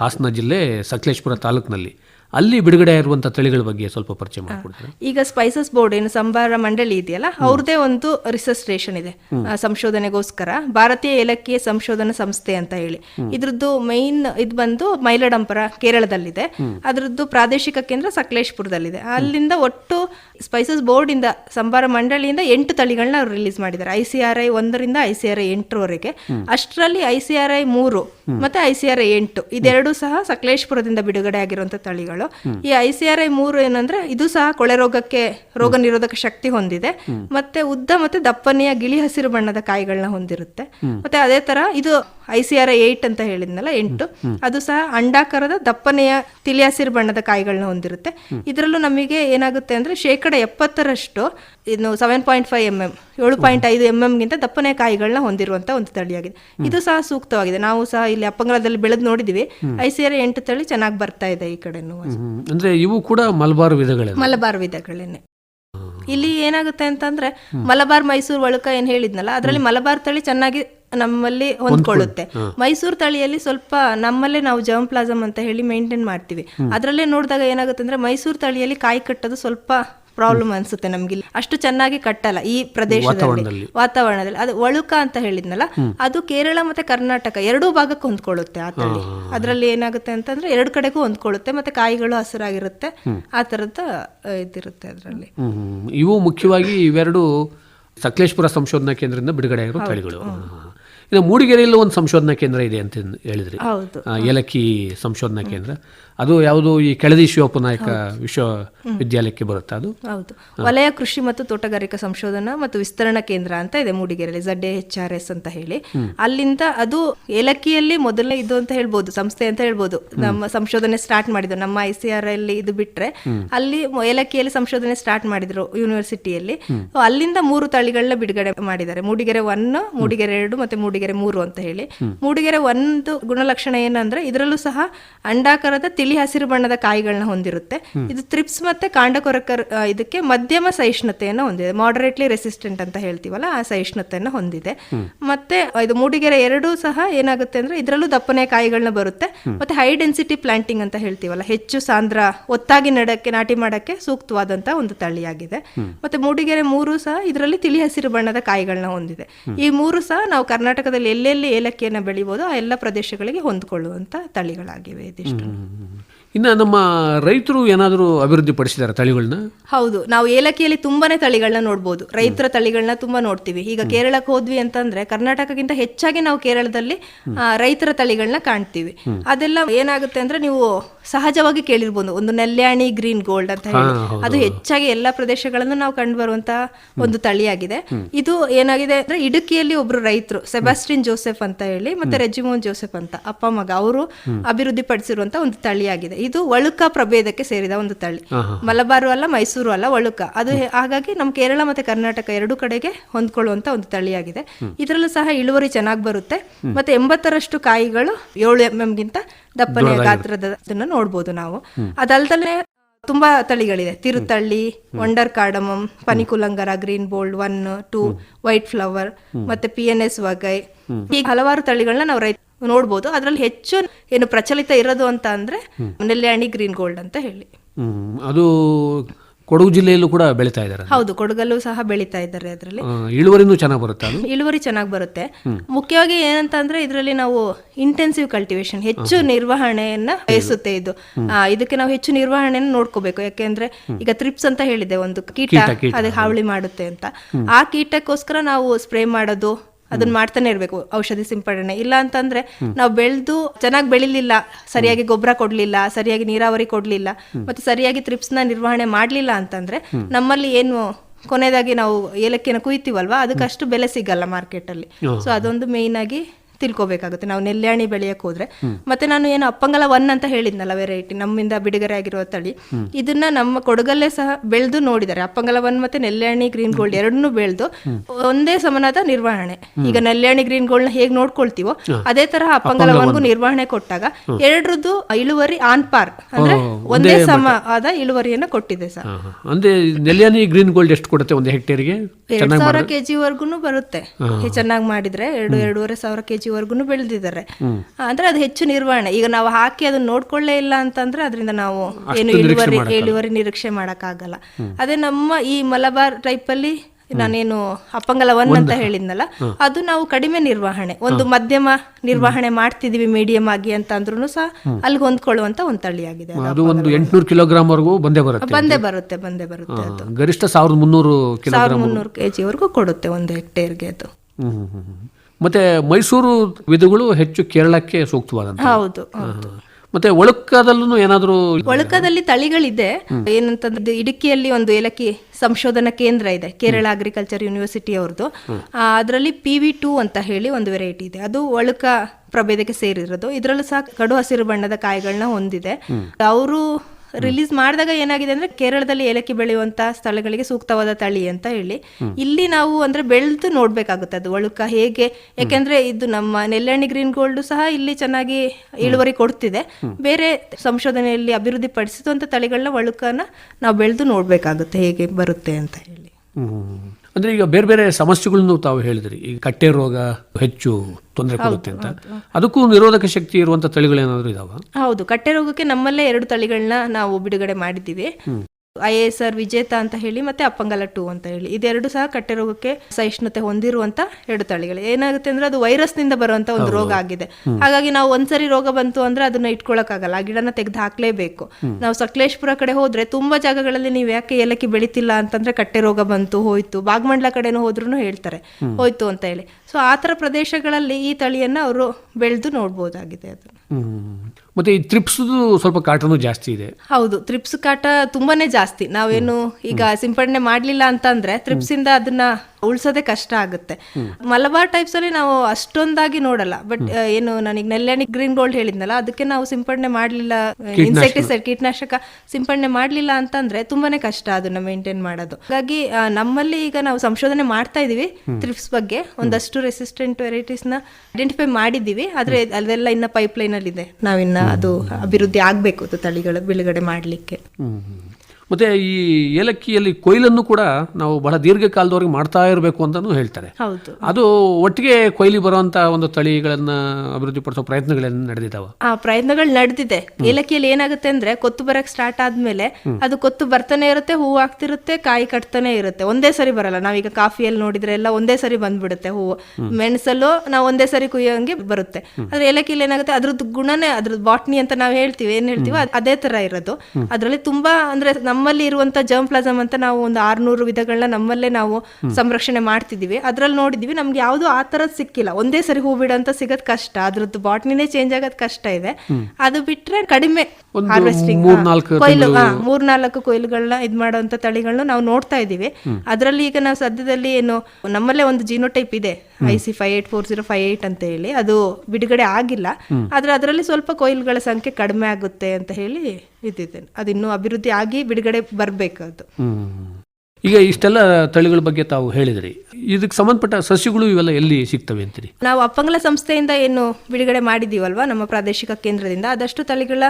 ಹಾಸನ ಜಿಲ್ಲೆ ಸಕಲೇಶ್ಪುರ ತಾಲೂಕಿನಲ್ಲಿ. ಅಲ್ಲಿ ಬಿಡುಗಡೆ ಇರುವಂತಹ ತಳಿಗಳ ಬಗ್ಗೆ ಸ್ವಲ್ಪ ಪರಿಚಯ ಮಾಡಿಕೊಡ್ತಾರೆ? ಈಗ ಸ್ಪೈಸಸ್ ಬೋರ್ಡ್ ಏನು ಸಂಬಾರ ಮಂಡಳಿ ಇದೆಯಲ್ಲ ಅವ್ರದೇ ಒಂದು ರಿಸರ್ಚ್ ಸ್ಟೇಷನ್ ಇದೆ. ಆ, ಸಂಶೋಧನೆಗೋಸ್ಕರ ಭಾರತೀಯ ಏಲಕ್ಕಿ ಸಂಶೋಧನಾ ಸಂಸ್ಥೆ ಅಂತ ಹೇಳಿ. ಇದ್ರದ್ದು ಮೈನ್ ಇದು ಬಂದು ಮೈಲಡಂಪರ ಕೇರಳದಲ್ಲಿದೆ. ಅದರದ್ದು ಪ್ರಾದೇಶಿಕ ಕೇಂದ್ರ ಸಕಲೇಶ್ಪುರದಲ್ಲಿದೆ. ಅಲ್ಲಿಂದ ಒಟ್ಟು ಸ್ಪೈಸಸ್ ಬೋರ್ಡ್ ಇಂದ ಸಂಬಾರ ಮಂಡಳಿಯಿಂದ ಎಂಟು ತಳಿಗಳನ್ನ ಅವ್ರು ರಿಲೀಸ್ ಮಾಡಿದ್ದಾರೆ. ಐ ಸಿ ಆರ್ ಐ ಒಂದರಿಂದ ಐ ಸಿ ಆರ್ ಐ ಎಂಟರವರೆಗೆ ಅಷ್ಟರಲ್ಲಿ ಐ ಸಿ ಆರ್ ಐ ಮೂರು ಮತ್ತೆ ಐ ಸಿ ಆರ್ ಐ ಎಂಟು ಇದೆರಡು ಸಹ ಸಕಲೇಶ್ಪುರದಿಂದ ಬಿಡುಗಡೆ ಆಗಿರುವಂತ ತಳಿಗಳು. ಈ ಐ ಸಿ ಆರ್ ಐ ಮೂರು ಏನಂದ್ರೆ ಇದು ಸಹ ಕೊಳೆ ರೋಗಕ್ಕೆ ರೋಗ ನಿರೋಧಕ ಶಕ್ತಿ ಹೊಂದಿದೆ. ಮತ್ತೆ ಉದ್ದ ಮತ್ತೆ ದಪ್ಪನೆಯ ಗಿಳಿ ಹಸಿರು ಬಣ್ಣದ ಕಾಯಿಗಳನ್ನ ಹೊಂದಿರುತ್ತೆ. ಮತ್ತೆ ಅದೇ ತರ ಇದು I C R I eight ಅಂತ ಹೇಳಿದ್ನಲ್ಲ ಎಂಟು. ಅದು ಸಹ ಅಂಡಾಕಾರದ ದಪ್ಪನೆಯ ತಿಳಿ ಹಸಿರು ಬಣ್ಣದ ಕಾಯಿಗಳನ್ನ ಹೊಂದಿರುತ್ತೆ. ಇದರಲ್ಲೂ ನಮಗೆ ಏನಾಗುತ್ತೆ ಅಂದ್ರೆ ಶೇಕಡ ಎಪ್ಪತ್ತರಷ್ಟು ಇನ್ನು seven point five M M ಏಳು ಪಾಯಿಂಟ್ ಐದು ಎಂ ಗಿಂತ ದಪ್ಪನೆ ಕಾಯಿಗಳನ್ನ ಹೊಂದಿರುವಂತ ಒಂದು ತಳಿಯಾಗಿದೆ. ಇದು ಸಹ ಸೂಕ್ತವಾಗಿದೆ. ನಾವು ಸಹ ಇಲ್ಲಿ ಅಪ್ಪಂಗಳದಲ್ಲಿ ಬೆಳೆದು ನೋಡಿದೀವಿ. ಐ ಸಿ ಆರ್ ಎಂಟು ತಳಿ ಚೆನ್ನಾಗಿ ಬರ್ತಾ ಇದೆ ಈ ಕಡೆನೂ. ಅಂದ್ರೆ ಇವು ಕೂಡ ಮಲಬಾರ್ ವಿಧಗಳೇ ಮಲಬಾರ್ ವಿಧಗಳೇನೆ. ಇಲ್ಲಿ ಏನಾಗುತ್ತೆ ಅಂತಂದ್ರೆ ಮಲಬಾರ್ ಮೈಸೂರು ಒಳಕ ಏನ್ ಹೇಳಿದ್ನಲ್ಲ ಅದರಲ್ಲಿ ಮಲಬಾರ್ ತಳಿ ಚೆನ್ನಾಗಿ ನಮ್ಮಲ್ಲಿ ಹೊಂದ್ಕೊಳ್ಳುತ್ತೆ. ಮೈಸೂರು ತಳಿಯಲ್ಲಿ ಸ್ವಲ್ಪ ನಮ್ಮಲ್ಲೇ ನಾವು ಜರ್ಮ್ ಪ್ಲಾಸಮ್ ಅಂತ ಹೇಳಿ ಮೇಂಟೈನ್ ಮಾಡ್ತೀವಿ. ಅದರಲ್ಲೇ ನೋಡಿದಾಗ ಏನಾಗುತ್ತೆ ಅಂದ್ರೆ ಮೈಸೂರು ತಳಿಯಲ್ಲಿ ಕಾಯಿ ಕಟ್ಟೋದು ಸ್ವಲ್ಪ ಪ್ರಾಬ್ಲಮ್ ಅನ್ಸುತ್ತೆ ನಮ್ಗೆ ಇಲ್ಲಿ. ಅಷ್ಟು ಚೆನ್ನಾಗಿ ಕಟ್ಟಲ್ಲ ಈ ಪ್ರದೇಶದಲ್ಲಿ. ವಾತಾವರಣದಲ್ಲಿ. ಅದು ಒಳುಕ ಅಂತ ಹೇಳಿದ್ನಲ್ಲ ಅದು ಕೇರಳ ಮತ್ತೆ ಕರ್ನಾಟಕ ಎರಡೂ ಭಾಗಕ್ಕೆ ಹೊಂದ್ಕೊಳ್ಳುತ್ತೆ ಆ ತಳಿ. ಅದರಲ್ಲಿ ಏನಾಗುತ್ತೆ ಅಂತಂದ್ರೆ ಎರಡು ಕಡೆಗೂ ಹೊಂದ್ಕೊಳ್ಳುತ್ತೆ ಮತ್ತೆ ಕಾಯಿಗಳು ಹಸಿರಾಗಿರುತ್ತೆ. ಆ ತರದ ಇದಿರುತ್ತೆ ಅದರಲ್ಲಿ. ಇವು ಮುಖ್ಯವಾಗಿ ಇವೆರಡು ಸಕಲೇಶ್ಪುರ ಸಂಶೋಧನಾ ಕೇಂದ್ರದಿಂದ ಬಿಡುಗಡೆ ಆಗಿರೋ ತಳಿಗಳು. ಇನ್ನು ಮೂಡಿಗೆರೆಯಲ್ಲಿ ಒಂದು ಸಂಶೋಧನಾ ಕೇಂದ್ರ ಇದೆ ಅಂತ ಹೇಳಿದ್ರಿ. ಏಲಕ್ಕಿ ಸಂಶೋಧನಾ ಕೇಂದ್ರ. ಅದು ಯಾವುದು ಈ ಕೆಳದಿ ಶಿವಪುನಾಯಕ ವಿಶ್ವವಿದ್ಯಾಲಯಕ್ಕೆ ಬರುತ್ತೆ ಅದು? ಹೌದು. ವಲಯ ಕೃಷಿ ಮತ್ತು ತೋಟಗಾರಿಕಾ ಸಂಶೋಧನಾ ಮತ್ತು ವಿಸ್ತರಣಾ ಕೇಂದ್ರ ಅಂತ ಇದೆ ಮೂಡಿಗೆರೆಯಲ್ಲಿ ಜಡ್ ಎಚ್ ಆರ್ ಎಸ್ ಅಂತ ಹೇಳಿ. ಅಲ್ಲಿಂದ ಅದು ಏಲಕ್ಕಿಯಲ್ಲಿ ಮೊದಲನೇ ಇದು ಅಂತ ಹೇಳ್ಬೋದು ಸಂಸ್ಥೆ ಅಂತ ಹೇಳ್ಬೋದು. ನಮ್ಮ ಸಂಶೋಧನೆ ಸ್ಟಾರ್ಟ್ ಮಾಡಿದ್ರು ನಮ್ಮ ಐ ಸಿ ಆರ್ ಅಲ್ಲಿ ಇದು ಬಿಟ್ರೆ ಅಲ್ಲಿ ಏಲಕ್ಕಿಯಲ್ಲಿ ಸಂಶೋಧನೆ ಸ್ಟಾರ್ಟ್ ಮಾಡಿದ್ರು ಯೂನಿವರ್ಸಿಟಿಯಲ್ಲಿ ಅಲ್ಲಿಂದ ಮೂರು ತಳಿಗಳನ್ನ ಬಿಡುಗಡೆ ಮಾಡಿದ್ದಾರೆ. ಮೂಡಿಗೆರೆ ಒನ್ ಮೂಡಿಗೆರೆ ಎರಡು ಮತ್ತೆ ಮೂಡಿಗೆರೆ ಮೂರು ಅಂತ ಹೇಳಿ. ಮೂಡಿಗೆರೆ ಒಂದು ಗುಣಲಕ್ಷಣ ಏನಂದ್ರೆ ಇದರಲ್ಲೂ ಸಹ ಅಂಡಾಕಾರದ ತಿಳಿ ಹಸಿರು ಬಣ್ಣದ ಕಾಯಿಗಳನ್ನ ಹೊಂದಿರುತ್ತೆ. ಇದು ತ್ರಿಪ್ಸ್ ಮತ್ತೆ ಕಾಂಡಕೊರಕರ್ ಇದಕ್ಕೆ ಮಧ್ಯಮ ಸಹಿಷ್ಣುತೆಯನ್ನು ಹೊಂದಿದೆ. ಮಾಡರೇಟ್ಲಿ ರೆಸಿಸ್ಟೆಂಟ್ ಅಂತ ಹೇಳ್ತೀವಲ್ಲ ಆ ಸಹಿಷ್ಣುತೆಯನ್ನು ಹೊಂದಿದೆ. ಮತ್ತೆ ಇದು ಮೂಡಿಗೆರೆ ಎರಡೂ ಸಹ ಏನಾಗುತ್ತೆ ಅಂದ್ರೆ ಇದರಲ್ಲೂ ದಪ್ಪನೆ ಕಾಯಿಗಳನ್ನ ಬರುತ್ತೆ. ಮತ್ತೆ ಹೈ ಡೆನ್ಸಿಟಿ ಪ್ಲಾಂಟಿಂಗ್ ಅಂತ ಹೇಳ್ತೀವಲ್ಲ ಹೆಚ್ಚು ಸಾಂದ್ರ ಒತ್ತಾಗಿ ನಡಕ್ಕೆ ನಾಟಿ ಮಾಡಕ್ಕೆ ಸೂಕ್ತವಾದಂತ ಒಂದು ತಳಿಯಾಗಿದೆ. ಮತ್ತೆ ಮೂಡಿಗೆರೆ ಮೂರು ಸಹ ಇದರಲ್ಲಿ ತಿಳಿ ಹಸಿರು ಬಣ್ಣದ ಕಾಯಿಗಳನ್ನ ಹೊಂದಿದೆ. ಈ ಮೂರು ಸಹ ನಾವು ಕರ್ನಾಟಕದಲ್ಲಿ ಎಲ್ಲೆಲ್ಲಿ ಏಲಕ್ಕಿಯನ್ನು ಬೆಳಿಬೋದು ಆ ಎಲ್ಲ ಪ್ರದೇಶಗಳಿಗೆ ಹೊಂದ್ಕೊಳ್ಳುವಂತ ತಳಿಗಳಾಗಿವೆ ಇದಿಷ್ಟು ಇನ್ನು ನಮ್ಮ ರೈತರು ಏನಾದರೂ ಅಭಿವೃದ್ಧಿ ಪಡಿಸಿದ್ದಾರೆ ತಳಿಗಳನ್ನ ಹೌದು. ನಾವು ಏಲಕ್ಕಿಯಲ್ಲಿ ತುಂಬಾನೇ ತಳಿಗಳನ್ನ ನೋಡ್ಬೋದು. ರೈತರ ತಳಿಗಳನ್ನ ತುಂಬಾ ನೋಡ್ತೀವಿ. ಈಗ ಕೇರಳಕ್ಕೆ ಹೋದ್ವಿ ಅಂತಂದ್ರೆ ಕರ್ನಾಟಕಕ್ಕಿಂತ ಹೆಚ್ಚಾಗಿ ನಾವು ಕೇರಳದಲ್ಲಿ ರೈತರ ತಳಿಗಳನ್ನ ಕಾಣ್ತೀವಿ. ಅದೆಲ್ಲ ಏನಾಗುತ್ತೆ ಅಂದ್ರೆ ನೀವು ಸಹಜವಾಗಿ ಕೇಳಿರ್ಬೋದು. ಒಂದು ನೆಲ್ಯಾಣಿ ಗ್ರೀನ್ ಗೋಲ್ಡ್ ಅಂತ ಹೇಳಿ. ಅದು ಹೆಚ್ಚಾಗಿ ಎಲ್ಲಾ ಪ್ರದೇಶಗಳನ್ನು ನಾವು ಕಂಡು ಬರುವಂತಹ ಒಂದು ತಳಿಯಾಗಿದೆ. ಇದು ಏನಾಗಿದೆ ಅಂದ್ರೆ ಇಡುಕಿಯಲ್ಲಿ ಒಬ್ರು ರೈತರು ಸೆಬಾಸ್ಟಿನ್ ಜೋಸೆಫ್ ಅಂತ ಹೇಳಿ ಮತ್ತೆ ರೆಜಿಮೋನ್ ಜೋಸೆಫ್ ಅಂತ ಅಪ್ಪ ಮಗ ಅವರು ಅಭಿವೃದ್ಧಿ ಪಡಿಸಿರುವಂತಹ ಒಂದು ತಳಿಯಾಗಿದೆ. ಇದು ವಳುಕ ಪ್ರಭೇದಕ್ಕೆ ಸೇರಿದ ಒಂದು ತಳಿ. ಮಲಬಾರು ಅಲ್ಲ ಮೈಸೂರು ಅಲ್ಲ ವಳುಕ ಅದು ಹಾಗಾಗಿ ನಮ್ಮ ಕೇರಳ ಮತ್ತೆ ಕರ್ನಾಟಕ ಎರಡು ಕಡೆಗೆ ಹೊಂದ್ಕೊಳ್ಳುವಂತ ಒಂದು ತಳಿಯಾಗಿದೆ. ಇದರಲ್ಲೂ ಸಹ ಇಳುವರಿ ಚೆನ್ನಾಗಿ ಬರುತ್ತೆ. ಮತ್ತೆ ಎಂಬತ್ತರಷ್ಟು ಕಾಯಿಗಳು ಏಳು ಎಂ ಗಿಂತ ದಪ್ಪನೆಯ ಗಾತ್ರದ ನೋಡ್ಬೋದು ನಾವು. ಅದಲ್ದಲ್ಲೇ ತುಂಬಾ ತಳಿಗಳಿದೆ. Thiruthali wonder cardamom Panikulangara green bold one two white flower ಮತ್ತೆ ಪಿ ಎನ್ ಎಸ್ ವಗೈ ಹೀಗೆ ಹಲವಾರು ತಳಿಗಳನ್ನ ನಾವು ರೈತ ನೋಡ್ಬೋದು. ಅದರಲ್ಲಿ ಹೆಚ್ಚು ಏನು ಪ್ರಚಲಿತ ಇರೋದು ಅಂತ ಅಂದರೆ ನೆಲ್ಯಾಣಿ ಗ್ರೀನ್ ಗೋಲ್ಡ್ ಅಂತ ಹೇಳಿ. ಅದು ಕೊಡಗು ಜಿಲ್ಲೆಯಲ್ಲೂ ಕೂಡ ಬೆಳೀತಾ ಇದ್ದಾರೆ ಹೌದು ಕೊಡಗಲ್ಲೂ ಸಹ ಬೆಳೀತಾ ಇದ್ದಾರೆ ಅದರಲ್ಲಿ. ಇಳುವರಿನೂ ಚೆನ್ನಾಗಿ ಬರುತ್ತೆ ಅದು? ಇಳುವರಿ ಚೆನ್ನಾಗಿ ಬರುತ್ತೆ. ಮುಖ್ಯವಾಗಿ ಏನಂತ ಅಂದ್ರೆ ಇದರಲ್ಲಿ ನಾವು ಇಂಟೆನ್ಸಿವ್ ಕಲ್ಟಿವೇಶನ್ ಹೆಚ್ಚು ನಿರ್ವಹಣೆಯನ್ನ ಬಯಸುತ್ತೆ ಇದು. ಇದಕ್ಕೆ ನಾವು ಹೆಚ್ಚು ನಿರ್ವಹಣೆಯನ್ನು ನೋಡ್ಕೋಬೇಕು. ಯಾಕೆಂದ್ರೆ ಈಗ ತ್ರಿಪ್ಸ್ ಅಂತ ಹೇಳಿದೆ ಒಂದು ಕೀಟ ಅದಕ್ಕೆ ಹಾವಳಿ ಮಾಡುತ್ತೆ ಅಂತ. ಆ ಕೀಟಕ್ಕೋಸ್ಕರ ನಾವು ಸ್ಪ್ರೇ ಮಾಡೋದು ಅದನ್ನ ಮಾಡ್ತಾನೆ ಇರ್ಬೇಕು ಔಷಧಿ ಸಿಂಪಡಣೆ. ಇಲ್ಲ ಅಂತಂದ್ರೆ ನಾವು ಬೆಳೆದು ಚೆನ್ನಾಗಿ ಬೆಳಿಲಿಲ್ಲ ಸರಿಯಾಗಿ ಗೊಬ್ಬರ ಕೊಡ್ಲಿಲ್ಲ ಸರಿಯಾಗಿ ನೀರಾವರಿ ಕೊಡ್ಲಿಲ್ಲ ಮತ್ತೆ ಸರಿಯಾಗಿ ತ್ರಿಪ್ಸ್ನ ನಿರ್ವಹಣೆ ಮಾಡ್ಲಿಲ್ಲ ಅಂತಂದ್ರೆ ನಮ್ಮಲ್ಲಿ ಏನು ಕೊನೆಯದಾಗಿ ನಾವು ಏಲಕ್ಕಿನ ಕುಯ್ತೀವಲ್ವಾ ಅದಕ್ಕಷ್ಟು ಬೆಲೆ ಸಿಗಲ್ಲ ಮಾರ್ಕೆಟ್ ಅಲ್ಲಿ ಸೊ ಅದೊಂದು ಮೇಯ್ನ್ ಆಗಿ ತಿಳ್ಕೊಬೇಕಾಗುತ್ತೆ. ನಾವು ನೆಲ್ಯಾಣಿ ಬೆಳೆಯಕ್ಕೆ ಹೋದ್ರೆ. ಮತ್ತೆ ನಾನು ಏನು ಅಪ್ಪಂಗಲ ಒನ್ ಅಂತ ಹೇಳಿದ್ನಲ್ಲ ವೆರೈಟಿ ನಮ್ಮಿಂದ ಬಿಡುಗಡೆ ಆಗಿರೋ ತಳಿ. ಇದನ್ನ ನಮ್ಮ ಕೊಡಗಲ್ಲೇ ಸಹ ಬೆಳೆದು ನೋಡಿದ್ದಾರೆ. ಅಪ್ಪಂಗಲ ಒನ್ ಮತ್ತೆ ನೆಲ್ಯಾಣಿ ಗ್ರೀನ್ ಗೋಲ್ಡ್ ಎರಡನ್ನೂ ಬೆಳೆದು ಒಂದೇ ಸಮನಾದ ನಿರ್ವಹಣೆ. ಈಗ ನೆಲ್ಯಾಣಿ ಗ್ರೀನ್ ಗೋಲ್ಡ್ನ ಹೇಗೆ ನೋಡ್ಕೊಳ್ತೀವೋ ಅದೇ ತರ ಅಪ್ಪಂಗಲ ಒನ್ಗೂ ನಿರ್ವಹಣೆ ಕೊಟ್ಟಾಗ ಎರಡರದ್ದು ಇಳುವರಿ ಆನ್ ಪಾರ್ ಅಂದ್ರೆ ಒಂದೇ ಸಮ ಆದ ಇಳುವರಿಯನ್ನು ಕೊಟ್ಟಿದೆ ಸರ್. ಅಂದ್ರೆ ನೆಲ್ಯಾಣಿ ಗ್ರೀನ್ ಗೋಲ್ಡ್ ಎಷ್ಟು ಕೊಡುತ್ತೆ ಒಂದು ಹೆಕ್ಟೇರ್ಗೆ? ಎರಡು ಸಾವಿರ ಕೆಜಿ ವರೆಗೂ ಬರುತ್ತೆ. ಚೆನ್ನಾಗಿ ಮಾಡಿದ್ರೆ ಎರಡು ಎರಡೂವರೆ ಸಾವಿರ ಕೆಜಿ ವರ್ಗುನು ಬೆಳೆದಿದ್ದಾರೆ. ಅಂದ್ರೆ ಅದು ಹೆಚ್ಚು ನಿರ್ವಹಣೆ. ಈಗ ನಾವು ಹಾಕಿ ಅದನ್ನ ನೋಡ್ಕೊಳ್ಳೇ ಇಲ್ಲ ಅಂತಂದ್ರೆ ಅದರಿಂದ ನಾವು ಏನು ಇಳುವರಿ ಇಳುವರಿ ನಿರೀಕ್ಷೆ ಮಾಡಕ್ಕಾಗಲ್ಲ. ಅದೇ ನಮ್ಮ ಈ ಮಲಬಾರ್ ಟೈಪ್ ಅಲ್ಲಿ ನಾನೇನು ಅಪ್ಪಂಗಲ ಒನ್ ಅಂತ ಹೇಳಿದ್ನಲ್ಲ ಅದು ನಾವು ಕಡಿಮೆ ನಿರ್ವಹಣೆ. ಒಂದು ಮಧ್ಯಮ ನಿರ್ವಹಣೆ ಮಾಡ್ತಿದೀವಿ ಮೀಡಿಯಂ ಆಗಿ ಅಂತ ಅಂದ್ರೂ ಸಹ ಅಲ್ಲಿ ಹೊಂದ್ಕೊಳ್ಳುವಂತ ಒಂದು ತಳಿಯಾಗಿದೆ. ಅದು. ಅದು ಒಂದು ಕಿಲೋಗ್ರಾಮ್ ವರೆಗೂ ಬಂದೇ ಬರುತ್ತೆ ಬಂದೇ ಬರುತ್ತೆ ಬಂದೇ ಬರುತ್ತೆ ಆ, ಗರಿಷ್ಠ ಸಾವಿರದ ಮುನ್ನೂರು ಕೆಜಿವರೆಗೂ ಸಾವಿರದ ಮುನ್ನೂರು ಕೆಜಿ ವರೆಗೂ ಕೊಡುತ್ತೆ ಒಂದು ಹೆಕ್ಟೇರ್ಗೆ ಅದು. ಮತ್ತೆ ಮೈಸೂರು ವಿಧಗಳು ಹೆಚ್ಚು ಕೇರಳಕ್ಕೆ ಸೂಕ್ತವಾದಂತ ಹೌದು ಮತ್ತೆ ಒಳಕ್ಕದಲ್ಲೂ ಏನಾದರೂ ಒಳಕದಲ್ಲಿ ತಳಿಗಳಿದೆ. ಏನಂತಂದ್ರೆ ಇಡುಕಿಯಲ್ಲಿ ಒಂದು ಏಲಕ್ಕಿ ಸಂಶೋಧನಾ ಕೇಂದ್ರ ಇದೆ ಕೇರಳ ಅಗ್ರಿಕಲ್ಚರ್ ಯೂನಿವರ್ಸಿಟಿ ಅವ್ರದ್ದು ಅದರಲ್ಲಿ ಪಿ ವಿ ಟೂ ಅಂತ ಹೇಳಿ ಒಂದು ವೆರೈಟಿ ಇದೆ. ಅದು ಒಳಕ ಪ್ರಭೇದಕ್ಕೆ ಸೇರಿರೋದು. ಇದರಲ್ಲೂ ಸಹ ಕಡು ಹಸಿರು ಬಣ್ಣದ ಕಾಯಿಗಳನ್ನ ಹೊಂದಿದೆ. ಅವರು ರಿಲೀಸ್ ಮಾಡಿದಾಗ ಏನಾಗಿದೆ ಅಂದ್ರೆ ಕೇರಳದಲ್ಲಿ ಏಲಕ್ಕಿ ಬೆಳೆಯುವಂತ ಸ್ಥಳಗಳಿಗೆ ಸೂಕ್ತವಾದ ತಳಿ ಅಂತ ಹೇಳಿ. ಇಲ್ಲಿ ನಾವು ಅಂದ್ರೆ ಬೆಳೆದು ನೋಡ್ಬೇಕಾಗುತ್ತೆ ಅದು ಒಳುಕ ಹೇಗೆ. ಯಾಕೆಂದ್ರೆ ಇದು ನಮ್ಮ ನೆಲ್ಲಣ್ಣಿ ಗ್ರೀನ್ ಗೋಲ್ಡ್ ಸಹ ಇಲ್ಲಿ ಚೆನ್ನಾಗಿ ಇಳುವರಿ ಕೊಡ್ತಿದೆ. ಬೇರೆ ಸಂಶೋಧನೆಯಲ್ಲಿ ಅಭಿವೃದ್ಧಿ ಪಡಿಸಿದಂತ ತಳಿಗಳನ್ನ ಒಳುಕನ ನಾವು ಬೆಳೆದು ನೋಡ್ಬೇಕಾಗುತ್ತೆ ಹೇಗೆ ಬರುತ್ತೆ ಅಂತ ಹೇಳಿ. ಅಂದ್ರೆ ಈಗ ಬೇರೆ ಬೇರೆ ಸಮಸ್ಯೆಗಳನ್ನು ತಾವು ಹೇಳಿದ್ರಿ. ಈಗ ಕಟ್ಟೆ ರೋಗ ಹೆಚ್ಚು ತೊಂದರೆ ಕೊಡುತ್ತೆ ಅಂತ. ಅದಕ್ಕೂ ನಿರೋಧಕ ಶಕ್ತಿ ಇರುವಂತ ತಳಿಗಳೇನಾದರೂ ಇದಾವ? ಹೌದು ಕಟ್ಟೆ ರೋಗಕ್ಕೆ ನಮ್ಮಲ್ಲೇ ಎರಡು ತಳಿಗಳನ್ನ ನಾವು ಬಿಡುಗಡೆ ಮಾಡಿದ್ದೀವಿ. ಐ ಎಸ್ ಆರ್ ವಿಜೇತ ಅಂತ ಹೇಳಿ ಮತ್ತೆ ಅಪ್ಪಂಗಲ ಟೂ ಅಂತ ಹೇಳಿ. ಇದೆರಡು ಸಹ ಕಟ್ಟೆ ರೋಗಕ್ಕೆ ಸಹಿಷ್ಣುತೆ ಹೊಂದಿರುವಂತ ಎರಡು ತಳಿಗಳು. ಏನಾಗುತ್ತೆ ಅಂದ್ರೆ ಅದು ವೈರಸ್ನಿಂದ ಬರುವಂತ ಒಂದು ರೋಗ ಆಗಿದೆ. ಹಾಗಾಗಿ ನಾವು ಒಂದ್ಸರಿ ರೋಗ ಬಂತು ಅಂದ್ರೆ ಅದನ್ನ ಇಟ್ಕೊಳಕ್ಕಾಗಲ್ಲ. ಆ ಗಿಡನ ತೆಗೆದು ಹಾಕ್ಲೇಬೇಕು. ನಾವು ಸಕಲೇಶ್ಪುರ ಕಡೆ ಹೋದ್ರೆ ತುಂಬಾ ಜಾಗಗಳಲ್ಲಿ ನೀವು ಯಾಕೆ ಏಲಕ್ಕಿ ಬೆಳಿತಿಲ್ಲ ಅಂತಂದ್ರೆ ಕಟ್ಟೆ ರೋಗ ಬಂತು ಹೋಯ್ತು. ಬಾಗಮಂಡ್ಲ ಕಡೆನೂ ಹೋದ್ರು ಹೇಳ್ತಾರೆ. ಹೋಯ್ತು ಅಂತ ಹೇಳಿ. ಸೊ ಆತರ ಪ್ರದೇಶಗಳಲ್ಲಿ ಈ ತಳಿಯನ್ನ ಅವರು ಬೆಳೆದು ನೋಡ್ಬೋದಾಗಿದೆ ಅದನ್ನ. ಮತ್ತೆ ಈ ತ್ರಿಪ್ಸ್ದು ಸ್ವಲ್ಪ ಕಾಟನು ಜಾಸ್ತಿ ಇದೆ. ಹೌದು ತ್ರಿಪ್ಸ್ ಕಾಟ ತುಂಬಾನೇ ಜಾಸ್ತಿ. ನಾವೇನು ಈಗ ಸಿಂಪಡಣೆ ಮಾಡಲಿಲ್ಲ ಅಂತಂದ್ರೆ ತ್ರಿಪ್ಸಿಂದ ಅದನ್ನ ಉಳ್ಸೋದೇ ಕಷ್ಟ ಆಗುತ್ತೆ. ಮಲಬಾರ್ ಟೈಪ್ಸ್ ಅಲ್ಲಿ ನಾವು ಅಷ್ಟೊಂದಾಗಿ ನೋಡಲ್ಲ. ಬಟ್ ಏನು ನನಗೆ ನೆಲ್ಯಾಣಿ ಗ್ರೀನ್ ಗೋಲ್ಡ್ ಹೇಳಿದ್ನಲ್ಲ ಅದಕ್ಕೆ ನಾವು ಸಿಂಪಡಣೆ ಮಾಡಲಿಲ್ಲ ಇನ್ಸೆಕ್ಟಿಸೈಡ್ ಕೀಟನಾಶಕ. ಸಿಂಪಡಣೆ ಮಾಡಲಿಲ್ಲ ಅಂತಂದ್ರೆ ತುಂಬಾನೇ ಕಷ್ಟ ಅದನ್ನ ಮೇಂಟೈನ್ ಮಾಡೋದು. ಹಾಗಾಗಿ ನಮ್ಮಲ್ಲಿ ಈಗ ನಾವು ಸಂಶೋಧನೆ ಮಾಡ್ತಾ ಇದೀವಿ ಥ್ರಿಪ್ಸ್ ಬಗ್ಗೆ. ಒಂದಷ್ಟು ರೆಸಿಸ್ಟೆಂಟ್ ವೆರೈಟೀಸ್ನ ಐಡೆಂಟಿಫೈ ಮಾಡಿದ್ದೀವಿ. ಆದ್ರೆ ಅದೆಲ್ಲ ಇನ್ನ ಪೈಪ್ ಲೈನ್ ಅಲ್ಲಿ ಇದೆ. ನಾವಿನ್ನ ಅದು ಅಭಿವೃದ್ಧಿ ಆಗ್ಬೇಕು ಅದು ತಳಿಗಳು ಬಿಡುಗಡೆ ಮಾಡ್ಲಿಕ್ಕೆ. ಮತ್ತೆ ಈ ಏಲಕ್ಕಿಯಲ್ಲಿ ಕೊಯ್ಲನ್ನು ಕೂಡ ನಾವು ಬಹಳ ದೀರ್ಘಕಾಲದವರೆಗೆ ಮಾಡ್ತಾ ಇರಬೇಕು ಅಂತಲೂ ಹೇಳ್ತಾರೆ. ಅದು ಒಟ್ಟಿಗೆ ಕೊಯ್ಲಿ ಬರುವಂತಹ ಒಂದು ತಳಿಗಳನ್ನ ಅಭಿವೃದ್ಧಿಪಡಿಸೋ ಪ್ರಯತ್ನಗಳನ್ನ ನಡೆದಿದ್ದಾವೆ? ಆ ಪ್ರಯತ್ನಗಳು ನಡೆದಿದೆ. ಏಲಕ್ಕಿಯಲ್ಲಿ ಏನಾಗುತ್ತೆ ಅಂದ್ರೆ ಕೊತ್ತು ಬರಕ್ಕೆ ಸ್ಟಾರ್ಟ್ ಆದ್ಮೇಲೆ ಅದು ಕೊತ್ತು ಬರ್ತಾನೆ ಇರುತ್ತೆ ಹೂವು ಆಗ್ತಿರುತ್ತೆ ಕಾಯಿ ಕಟ್ತಾನೆ ಇರುತ್ತೆ. ಒಂದೇ ಸರಿ ಬರಲ್ಲ. ನಾವೀಗ ಕಾಫಿಯಲ್ಲಿ ನೋಡಿದ್ರೆ ಎಲ್ಲ ಒಂದೇ ಸರಿ ಬಂದ್ಬಿಡುತ್ತೆ ಹೂವು. ಮೆಣಸಲ್ಲು ನಾವು ಒಂದೇ ಸರಿ ಕುಯ್ಯೋಂಗೆ ಬರುತ್ತೆ. ಆದ್ರೆ ಏಲಕ್ಕಿಯಲ್ಲಿ ಏನಾಗುತ್ತೆ ಅದ್ರದ್ದು ಗುಣನೇ ಅದ್ರದ್ದು ಬಾಟ್ನಿ ಅಂತ ನಾವು ಹೇಳ್ತೀವಿ. ಏನ್ ಹೇಳ್ತೀವಿ ಅದೇ ತರ ಇರೋದು. ಅದ್ರಲ್ಲಿ ತುಂಬಾ ಅಂದ್ರೆ ನಮ್ಮಲ್ಲಿ ಇರುವಂತ ಜರ್ಮ್ ಪ್ಲಾಸಮ್ ಅಂತ ನಾವು ಒಂದು ಆರ್ನೂರು ವಿಧಗಳನ್ನ ನಮ್ಮಲ್ಲೇ ನಾವು ಸಂರಕ್ಷಣೆ ಮಾಡ್ತಿದ್ದೀವಿ. ಅದ್ರಲ್ಲಿ ನೋಡಿದೀವಿ ನಮ್ಗೆ ಯಾವುದು ಆ ತರದ್ ಸಿಕ್ಕಿಲ್ಲ. ಒಂದೇ ಸರಿ ಹೂ ಬಿಡಂತ ಸಿಗೋದ್ ಕಷ್ಟ ಅದ್ರದ್ದು ಬಾಟ್ನಿನೇ ಚೇಂಜ್ ಆಗೋದ್ ಕಷ್ಟ ಇದೆ. ಅದು ಬಿಟ್ರೆ ಕಡಿಮೆ ಹಾರ್ವೆಸ್ಟಿಂಗ್ ಕೊಯ್ಲು ಮೂರ್ನಾಲ್ಕು ಕೊಯ್ಲುಗಳನ್ನ ಇದ್ ಮಾಡುವಂತ ತಳಿಗಳನ್ನ ನಾವು ನೋಡ್ತಾ ಇದೀವಿ ಅದ್ರಲ್ಲಿ ಈಗ ನಾವು ಸದ್ಯದಲ್ಲಿ ಏನು ನಮ್ಮಲ್ಲೇ ಒಂದು ಜೀನೋಟೈಪ್ ಇದೆ. I C five eight four zero five eight ಅಂತ ಹೇಳಿ. ಅದು ಬಿಡುಗಡೆ ಆಗಿಲ್ಲ. ಆದ್ರೆ ಅದರಲ್ಲಿ ಸ್ವಲ್ಪ ಕೊಯ್ಲುಗಳ ಸಂಖ್ಯೆ ಕಡಿಮೆ ಆಗುತ್ತೆ ಅಂತ ಹೇಳಿ ಇದ್ದಿದ್ದೇನೆ. ಅದಿನ್ನೂ ಅಭಿವೃದ್ಧಿ ಆಗಿ ಬಿಡುಗಡೆ ಬರ್ಬೇಕು ಅದು. ಈಗ ಇಷ್ಟೆಲ್ಲ ತಳಿಗಳ ಬಗ್ಗೆ ತಾವು ಹೇಳಿದ್ರಿ. ಇದಕ್ಕೆ ಸಂಬಂಧಪಟ್ಟ ಸಸ್ಯಗಳು ಇವೆಲ್ಲ ಎಲ್ಲಿ ಸಿಗ್ತವೆ ಅಂತೀರಿ? ನಾವು ಅಪ್ಪಂಗಲ ಸಂಸ್ಥೆಯಿಂದ ಏನು ಬಿಡುಗಡೆ ಮಾಡಿದೀವಲ್ವಾ ನಮ್ಮ ಪ್ರಾದೇಶಿಕ ಕೇಂದ್ರದಿಂದ ಆದಷ್ಟು ತಳಿಗಳ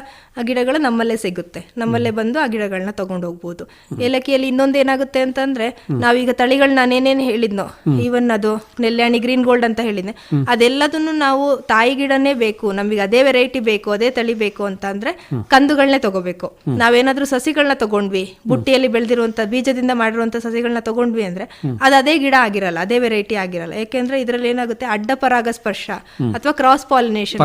ಗಿಡಗಳು ನಮ್ಮಲ್ಲೇ ಸಿಗುತ್ತೆ. ನಮ್ಮಲ್ಲೇ ಬಂದು ಆ ಗಿಡಗಳನ್ನ ತಗೊಂಡು ಹೋಗ್ಬೋದು. ಏಲಕ್ಕಿಯಲ್ಲಿ ಇನ್ನೊಂದು ಏನಾಗುತ್ತೆ ಅಂತಂದ್ರೆ ನಾವೀಗ ತಳಿಗಳು ನಾನೇನೇನು ಹೇಳಿದ್ನೋ ಈವನ್ ಅದು ನೆಲ್ಯಾಣಿ ಗ್ರೀನ್ ಗೋಲ್ಡ್ ಅಂತ ಹೇಳಿದ್ನೆ ಅದೆಲ್ಲದನ್ನು ನಾವು ತಾಯಿ ಗಿಡನೇ ಬೇಕು ನಮಗೆ ಅದೇ ವೆರೈಟಿ ಬೇಕು ಅದೇ ತಳಿ ಬೇಕು ಅಂತ ಅಂದ್ರೆ ಕಂದುಗಳನ್ನೇ ತಗೋಬೇಕು. ನಾವೇನಾದ್ರೂ ಸಸಿಗಳನ್ನ ತಗೊಂಡ್ವಿ ಬುಟ್ಟಿಯಲ್ಲಿ ಬೆಳೆದಿರುವಂತ ಬೀಜದಿಂದ ಮಾಡಿರುವಂತ ಸಸಿಗಳನ್ನ ತಗೊಂಡ್ವಿ ಅಂದ್ರೆ ಅದು ಅದೇ ಗಿಡ ಆಗಿರಲ್ಲ ಅದೇ ವೆರೈಟಿ ಆಗಿರಲ್ಲ. ಯಾಕೆಂದ್ರೆ ಇದ್ರಲ್ಲಿ ಏನಾಗುತ್ತೆ? ಅಡ್ಡ ಪರಾಗಸ್ಪರ್ಶ ಅಥವಾ ಕ್ರಾಸ್ ಪಾಲಿನೇಷನ್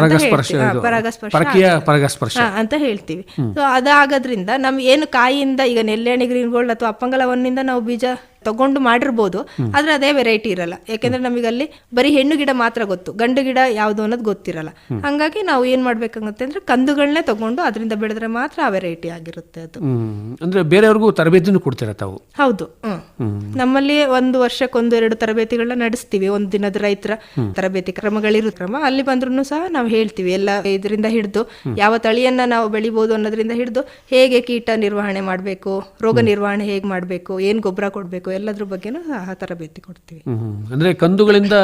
ಪರಾಗಸ್ಪರ್ಶ ಅಂತ ಹೇಳ್ತೀವಿ. ಸೊ ಅದಾಗೋದ್ರಿಂದ ನಮ್ ಏನು ಕಾಯಿಯಿಂದ ಈಗ ನೆಲ್ಲೆಣಿ ಗ್ರೀನ್ ಗೋಲ್ಡ್ ಅಥವಾ ಅಪ್ಪಂಗಲವನ್ನಿಂದ ನಾವು ಬೀಜ ತಗೊಂಡು ಮಾಡಿರ್ಬೋದು ಆದ್ರೆ ಅದೇ ವೆರೈಟಿ ಇರಲ್ಲ. ಯಾಕೆಂದ್ರೆ ನಮಗೆ ಅಲ್ಲಿ ಬರೀ ಹೆಣ್ಣು ಗಿಡ ಮಾತ್ರ ಗೊತ್ತು ಗಂಡು ಗಿಡ ಯಾವುದು ಅನ್ನೋದು ಗೊತ್ತಿರಲ್ಲ. ಹಂಗಾಗಿ ನಾವು ಏನ್ ಮಾಡಬೇಕಾಗುತ್ತೆ ಅಂದ್ರೆ ಕಂದುಗಳನ್ನೇ ತಗೊಂಡು ಅದರಿಂದ ಬೆಳೆದ್ರೆ ಮಾತ್ರ ಆ ವೆರೈಟಿ ಆಗಿರುತ್ತೆ ಅದು. ಅಂದರೆ ಬೇರೆಯವ್ರಿಗೂ ತರಬೇತಿನೂ ಕೊಡ್ತೀರಾ ತಾವು? ಹೌದು ನಮ್ಮಲ್ಲಿ ಒಂದು ವರ್ಷಕ್ಕೊಂದು ಎರಡು ತರಬೇತಿಗಳನ್ನ ನಡೆಸ್ತೀವಿ. ಒಂದು ದಿನದ ರೈತರ ತರಬೇತಿ ಕ್ರಮಗಳಿರೋ ಕ್ರಮ ಅಲ್ಲಿ ಬಂದ್ರೂ ಸಹ ನಾವು ಹೇಳ್ತೀವಿ. ಎಲ್ಲ ಇದರಿಂದ ಹಿಡಿದು ಯಾವ ತಳಿಯನ್ನ ನಾವು ಬೆಳಿಬೋದು ಅನ್ನೋದ್ರಿಂದ ಹಿಡಿದು ಹೇಗೆ ಕೀಟ ನಿರ್ವಹಣೆ ಮಾಡಬೇಕು ರೋಗ ನಿರ್ವಹಣೆ ಹೇಗೆ ಮಾಡಬೇಕು ಏನು ಗೊಬ್ಬರ ಕೊಡಬೇಕು ಎಲ್ಲದ್ರ ಬಗ್ಗೆನೂ ಆ ತರಬೇತಿ ಕೊಡ್ತೀವಿ. ಅಂದ್ರೆ ಕಂದುಗಳಿಂದ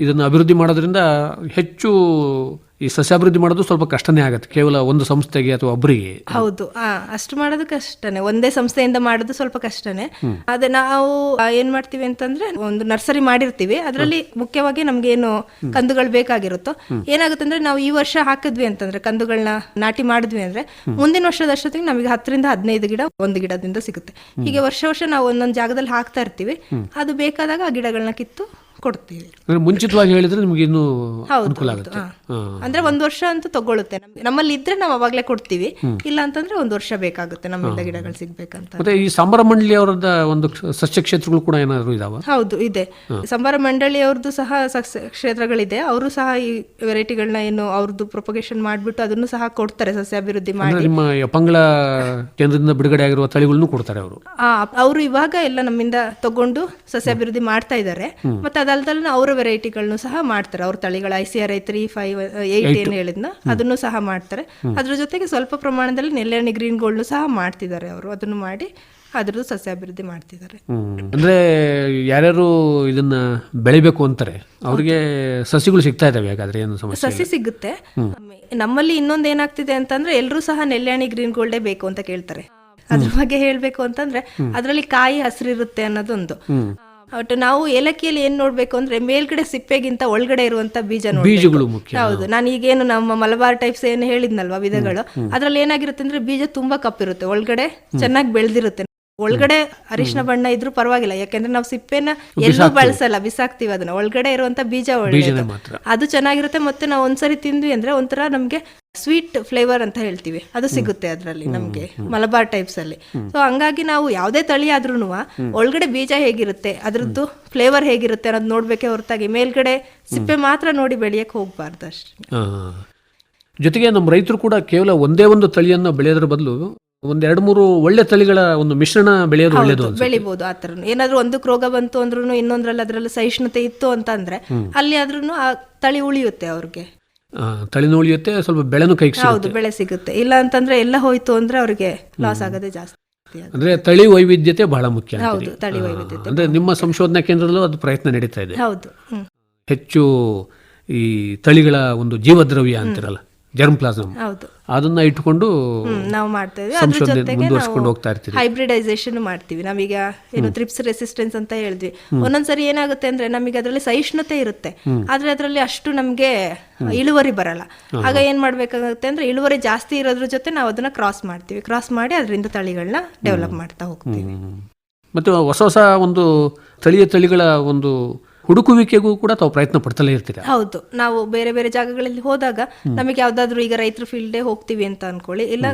ಇದನ್ನು ಅಭಿವೃದ್ಧಿ ಮಾಡೋದ್ರಿಂದ ಹೆಚ್ಚು ಈ ಸಸ್ಯಾಭಿವೃದ್ಧಿ ಮಾಡೋದು ಸ್ವಲ್ಪ ಕಷ್ಟನೇ ಆಗುತ್ತೆ ಕೇವಲ ಒಂದು ಸಂಸ್ಥೆಗೆ ಅಥವಾ ಒಬ್ಬರಿಗೆ ಹೌದು. ಆ ಅಷ್ಟು ಮಾಡೋದು ಕಷ್ಟನೇ. ಒಂದೇ ಸಂಸ್ಥೆಯಿಂದ ಮಾಡೋದು ಸ್ವಲ್ಪ ಕಷ್ಟನೇ. ಅದೇ ನಾವು ಆ, ಏನ್ ಮಾಡ್ತೀವಿ ಅಂತಂದ್ರೆ ಒಂದು ನರ್ಸರಿ ಮಾಡಿರ್ತೀವಿ. ಅದರಲ್ಲಿ ಮುಖ್ಯವಾಗಿ ನಮ್ಗೆ ಏನು ಕಂದುಗಳು ಬೇಕಾಗಿರುತ್ತೋ ಏನಾಗುತ್ತೆ ಅಂದ್ರೆ ನಾವು ಈ ವರ್ಷ ಹಾಕಿದ್ವಿ ಅಂತಂದ್ರೆ ಕಂದುಗಳನ್ನ ನಾಟಿ ಮಾಡಿದ್ವಿ ಅಂದ್ರೆ ಮುಂದಿನ ವರ್ಷದ ಅಷ್ಟೊತ್ತಿಗೆ ನಮಗೆ ಹತ್ತರಿಂದ ಹದಿನೈದು ಗಿಡ ಒಂದು ಗಿಡದಿಂದ ಸಿಗುತ್ತೆ. ಹೀಗೆ ವರ್ಷ ವರ್ಷ ನಾವು ಒಂದೊಂದು ಜಾಗದಲ್ಲಿ ಹಾಕ್ತಾ ಇರ್ತೀವಿ. ಅದು ಬೇಕಾದಾಗ ಆ ಗಿಡಗಳನ್ನ ಕಿತ್ತು ಕೊಡ್ತೀವಿ. ಅಂದ್ರೆ ಮುಂಚಿತವಾಗಿ ಹೇಳಿದ್ರೆ ನಿಮ್ಗೆ ಇನ್ನು ಅನುಕೂಲ ಆಗುತ್ತೆ. ಅಂದ್ರೆ ಒಂದ್ ವರ್ಷ ಅಂತ ತಗೊಳುತ್ತೆ ನಮ್ಮಲ್ಲಿ ಇದ್ರೆ ನಾವು ಅವಾಗಲೇ ಕೊಡ್ತೀವಿ. ಇಲ್ಲ ಅಂತಂದ್ರೆ ಒಂದ್ ವರ್ಷ ಬೇಕಾಗುತ್ತೆ ನಮ್ಮಿಂದ ಗಿಡಗಳು ಸಿಗ್ಬೇಕಂತ. ಮತ್ತೆ ಈ ಸಂಬರ ಮಂಡಳಿ ಅವರದ ಒಂದು ಸಸ್ಯ ಕ್ಷೇತ್ರಗಳು ಕೂಡ ಏನಾದ್ರು ಇದಾವ? ಹೌದು ಇದೆ. ಸಂಬಾರ ಮಂಡಳಿಯವ್ರದ್ದು ಸಹ ಸಸ್ಯ ಕ್ಷೇತ್ರಗಳಿದೆ. ಅವರು ಸಹ ಈ ವೆರೈಟಿಗಳನ್ನ ಏನು ಅವ್ರದ್ದು ಪ್ರೊಪಗೇಷನ್ ಮಾಡ್ಬಿಟ್ಟು ಅದನ್ನು ಸಹ ಕೊಡ್ತಾರೆ ಸಸ್ಯ ಅಭಿವೃದ್ಧಿ ಮಾಡಿ. ನಿಮ್ಮ ಯಪ್ಪಂಗಳ ಕೇಂದ್ರದಿಂದ ಬಿಡುಗಡೆ ಆಗಿರುವ ತಳಿಗಳನ್ನು ಕೊಡ್ತಾರೆ ಅವರು. ಅವರು ಇವಾಗ ಎಲ್ಲ ನಮ್ಮಿಂದ ತಗೊಂಡು ಸಸ್ಯ ಅಭಿವೃದ್ಧಿ ಮಾಡ್ತಾ ಇದ್ದಾರೆ ಮತ್ತೆ ಅದಲ್ದಲ್ಲ ಅವರ ವೆರೈಟಿಗಳನ್ನು ಸಹ ಮಾಡ್ತಾರೆ. ಅವ್ರ ತಳಿಗಳ I C R I three five eight ಏನು ಹೇಳಿದ್ನ ಅದನ್ನು ಸಹ ಮಾಡ್ತಾರೆ. ಅದ್ರ ಜೊತೆಗೆ ಸ್ವಲ್ಪ ಪ್ರಮಾಣದಲ್ಲಿ ನೆಲ್ಲೆಣ್ಣೆ ಗ್ರೀನ್ ಗೋಲ್ಡ್ ಸಹ ಮಾಡ್ತಿದ್ದಾರೆ ಅವರು. ಅದನ್ನು ಮಾಡಿ ಅದ್ರದ್ದು ಸಸ್ಯ ಅಭಿವೃದ್ಧಿ ಮಾಡ್ತಿದ್ದಾರೆ ಅಂದ್ರೆ ಯಾರ್ಯಾರು ಇದನ್ನ ಬೆಳಿಬೇಕು ಅಂತಾರೆ ಅವ್ರಿಗೆ ಸಸಿಗಳು ಸಿಗ್ತಾ ಇದಾವೆ ಹಾಗಾದ್ರೆ ಏನು ಸಮಸ್ಯೆ ಸಸಿ ಸಿಗುತ್ತೆ. ನಮ್ಮಲ್ಲಿ ಇನ್ನೊಂದು ಏನಾಗ್ತಿದೆ ಅಂತಂದ್ರೆ ಎಲ್ಲರೂ ಸಹ ನೆಲ್ಯಾಣಿ ಗ್ರೀನ್ ಗೋಲ್ಡೇ ಬೇಕು ಅಂತ ಕೇಳ್ತಾರೆ. ಅದ್ರ ಬಗ್ಗೆ ಹೇಳ್ಬೇಕು ಅಂತಂದ್ರೆ ಅದರಲ್ಲಿ ಕಾಯಿ ಹಸಿರಿರುತ್ತೆ ಅನ್ನೋದೊಂದು. ಒಟ್ಟು ನಾವು ಏಲಕ್ಕಿಯಲ್ಲಿ ಏನ್ ನೋಡ್ಬೇಕು ಅಂದ್ರೆ ಮೇಲ್ಗಡೆ ಸಿಪ್ಪೆಗಿಂತ ಒಳಗಡೆ ಇರುವಂತ ಬೀಜ ನೋಡ್ಬೇಕು. ಬೀಜಗಳು ಮುಖ್ಯ. ಹೌದು. ನಾನು ಈಗೇನು ನಮ್ಮ ಮಲಬಾರ್ ಟೈಪ್ಸ್ ಏನು ಹೇಳಿದ್ನಲ್ವಾ ವಿಧಗಳು? ಅದ್ರಲ್ಲಿ ಏನಾಗಿರುತ್ತೆ ಅಂದ್ರೆ ಬೀಜ ತುಂಬಾ ಕಪ್ಪಿರುತ್ತೆ. ಒಳಗಡೆ ಚೆನ್ನಾಗಿ ಬೆಳೆದಿರುತ್ತೆ. ಒಳಗಡೆ ಅರಿಶಿನ ಬಣ್ಣ ಇದ್ರೂ ಪರವಾಗಿಲ್ಲ. ಯಾಕಂದ್ರೆ ನಾವು ಸಿಪ್ಪೆನ ಎಲ್ಲೂ ಬಳಸಲ್ಲ ಬಿಸಾಕ್ತಿವಿ ಅದನ್ನ. ಒಳಗಡೆ ಇರುವಂತ ಬೀಜ ಮಾತ್ರ. ಅದು ಚೆನ್ನಾಗಿರುತ್ತೆ ಮತ್ತೆ ನಾವು ಒಂದ್ಸರಿ ತಿಂದ್ವಿ ಅಂದ್ರೆ ಒಂಥರ ನಮ್ಗೆ ಸ್ವೀಟ್ ಫ್ಲೇವರ್ ಅಂತ ಹೇಳ್ತೀವಿ. ಅದು ಸಿಗುತ್ತೆ ಅದರಲ್ಲಿ ನಮಗೆ ಮಲಬಾರ್ ಟೈಪ್ಸ್ ಅಲ್ಲಿ. ಸೊ ಹಂಗಾಗಿ ನಾವು ಯಾವುದೇ ತಳಿ ಆದ್ರೂ ಒಳಗಡೆ ಬೀಜ ಹೇಗಿರುತ್ತೆ ಅದ್ರದ್ದು ಫ್ಲೇವರ್ ಹೇಗಿರುತ್ತೆ ಅನ್ನೋದು ನೋಡ್ಬೇಕೆ ಹೊರತಾಗಿ ಮೇಲ್ಗಡೆ ಸಿಪ್ಪೆ ಮಾತ್ರ ನೋಡಿ ಬೆಳೆಯಕ್ಕೆ ಹೋಗ್ಬಾರ್ದು ಅಷ್ಟೇ. ಜೊತೆಗೆ ನಮ್ಮ ರೈತರು ಕೂಡ ಕೇವಲ ಒಂದೇ ಒಂದು ತಳಿಯನ್ನು ಬೆಳೆಯೋದ್ರ ಬದಲು ಒಂದ್ ಎರಡು ಮೂರು ಒಳ್ಳೆ ತಳಿಗಳ ಒಂದು ಮಿಶ್ರಣ ಬೆಳೆಯೋದು ಒಳ್ಳೇದು. ಬೆಳಿಬಹುದು ಆ ಥರ ಏನಾದ್ರೂ ಒಂದಕ್ಕೆ ರೋಗ ಬಂತು ಅಂದ್ರೂ ಇನ್ನೊಂದ್ರಲ್ಲಿ ಅದರಲ್ಲಿ ಸಹಿಷ್ಣುತೆ ಇತ್ತು ಅಂತ ಅಂದ್ರೆ ಅಲ್ಲಿ ಆದ್ರೂ ಆ ತಳಿ ಉಳಿಯುತ್ತೆ ಅವ್ರಿಗೆ. ಆ, ತಳಿನೂ ಉಳಿಯುತ್ತೆ ಸ್ವಲ್ಪ ಬೆಳೆನೂ ಕೈಗೆ ಸಿಗುತ್ತೆ. ಹೌದು ಬೆಳೆ ಸಿಗುತ್ತೆ. ಇಲ್ಲ ಅಂತಂದ್ರೆ ಎಲ್ಲ ಹೋಯ್ತು ಅಂದ್ರೆ ಅವ್ರಿಗೆ ಲಾಸ್ ಆಗೋದೇ ಜಾಸ್ತಿ ಅಂದ್ರೆ ತಳಿ ವೈವಿಧ್ಯತೆ ಬಹಳ ಮುಖ್ಯ. ಹೌದು ತಳಿ ವೈವಿಧ್ಯತೆ ಅಂದ್ರೆ ನಿಮ್ಮ ಸಂಶೋಧನಾ ಕೇಂದ್ರದಲ್ಲೂ ಅದು ಪ್ರಯತ್ನ ನಡೀತಾ ಇದೆ. ಹೌದು ಹೆಚ್ಚು ಈ ತಳಿಗಳ ಒಂದು ಜೀವದ್ರವ್ಯ ಅಂತಿರಲ್ಲ. ಜರ್ಮ್ ಪ್ಲಾಸಮ್ ಹೌದು. ಅದನ್ನ ಇಟ್ಕೊಂಡು ನಾವು ಮಾಡ್ತಾ ಇದ್ವಿ. ಅದ್ರ ಜೊತೆಗೆ ಮುಂದುವರ್ಸ್ಕೊಂಡು ಹೋಗ್ತಾ ಇರ್ತೀವಿ ಹೈಬ್ರಿಡೈಸೇಷನ್ ಮಾಡ್ತೀವಿ. ನಾವೀಗ ಏನು ತ್ರಿಪ್ಸ್ ರೆಸಿಸ್ಟೆನ್ಸ್ ಅಂತ ಹೇಳಿದ್ವಿ. ಒಂದೊಂದ್ಸರಿ ಏನಾಗುತ್ತೆ ಅಂದ್ರೆ ನಮಗೆ ಅದರಲ್ಲಿ ಸಹಿಷ್ಣುತೆ ಇರುತ್ತೆ. ಆದ್ರೆ ಅದರಲ್ಲಿ ಅಷ್ಟು ನಮಗೆ ಇಳುವರಿ ಬರಲ್ಲ. ಆಗ ಏನ್ ಮಾಡ್ಬೇಕಾಗುತ್ತೆ ಅಂದ್ರೆ ಇಳುವರಿ ಜಾಸ್ತಿ ಇರೋದ್ರ ಜೊತೆ ನಾವು ಅದನ್ನ ಕ್ರಾಸ್ ಮಾಡ್ತೀವಿ. ಕ್ರಾಸ್ ಮಾಡಿ ಅದರಿಂದ ತಳಿಗಳನ್ನ ಡೆವಲಪ್ ಮಾಡ್ತಾ ಹೋಗ್ತೀವಿ. ಮತ್ತೆ ಮತ್ತು ಹೊಸ ಹೊಸ ಒಂದು ಸ್ಥಳೀಯ ತಳಿಗಳ ಒಂದು ಹುಡುಕುವಿಕೆಗೂ ಕೂಡ ತಾವು ಪ್ರಯತ್ನ ಪಡ್ತಲೇ ಇರ್ತೀರಾ? ಹೌದು. ನಾವು ಬೇರೆ ಬೇರೆ ಜಾಗಗಳಲ್ಲಿ ಹೋದಾಗ ನಮಗೆ ಯಾವ್ದಾದ್ರು ಈಗ ರೈತರ ಫೀಲ್ಡ್ ಹೋಗ್ತೀವಿ ಅಂತ ಅನ್ಕೊಳ್ಳಿ. ಇಲ್ಲ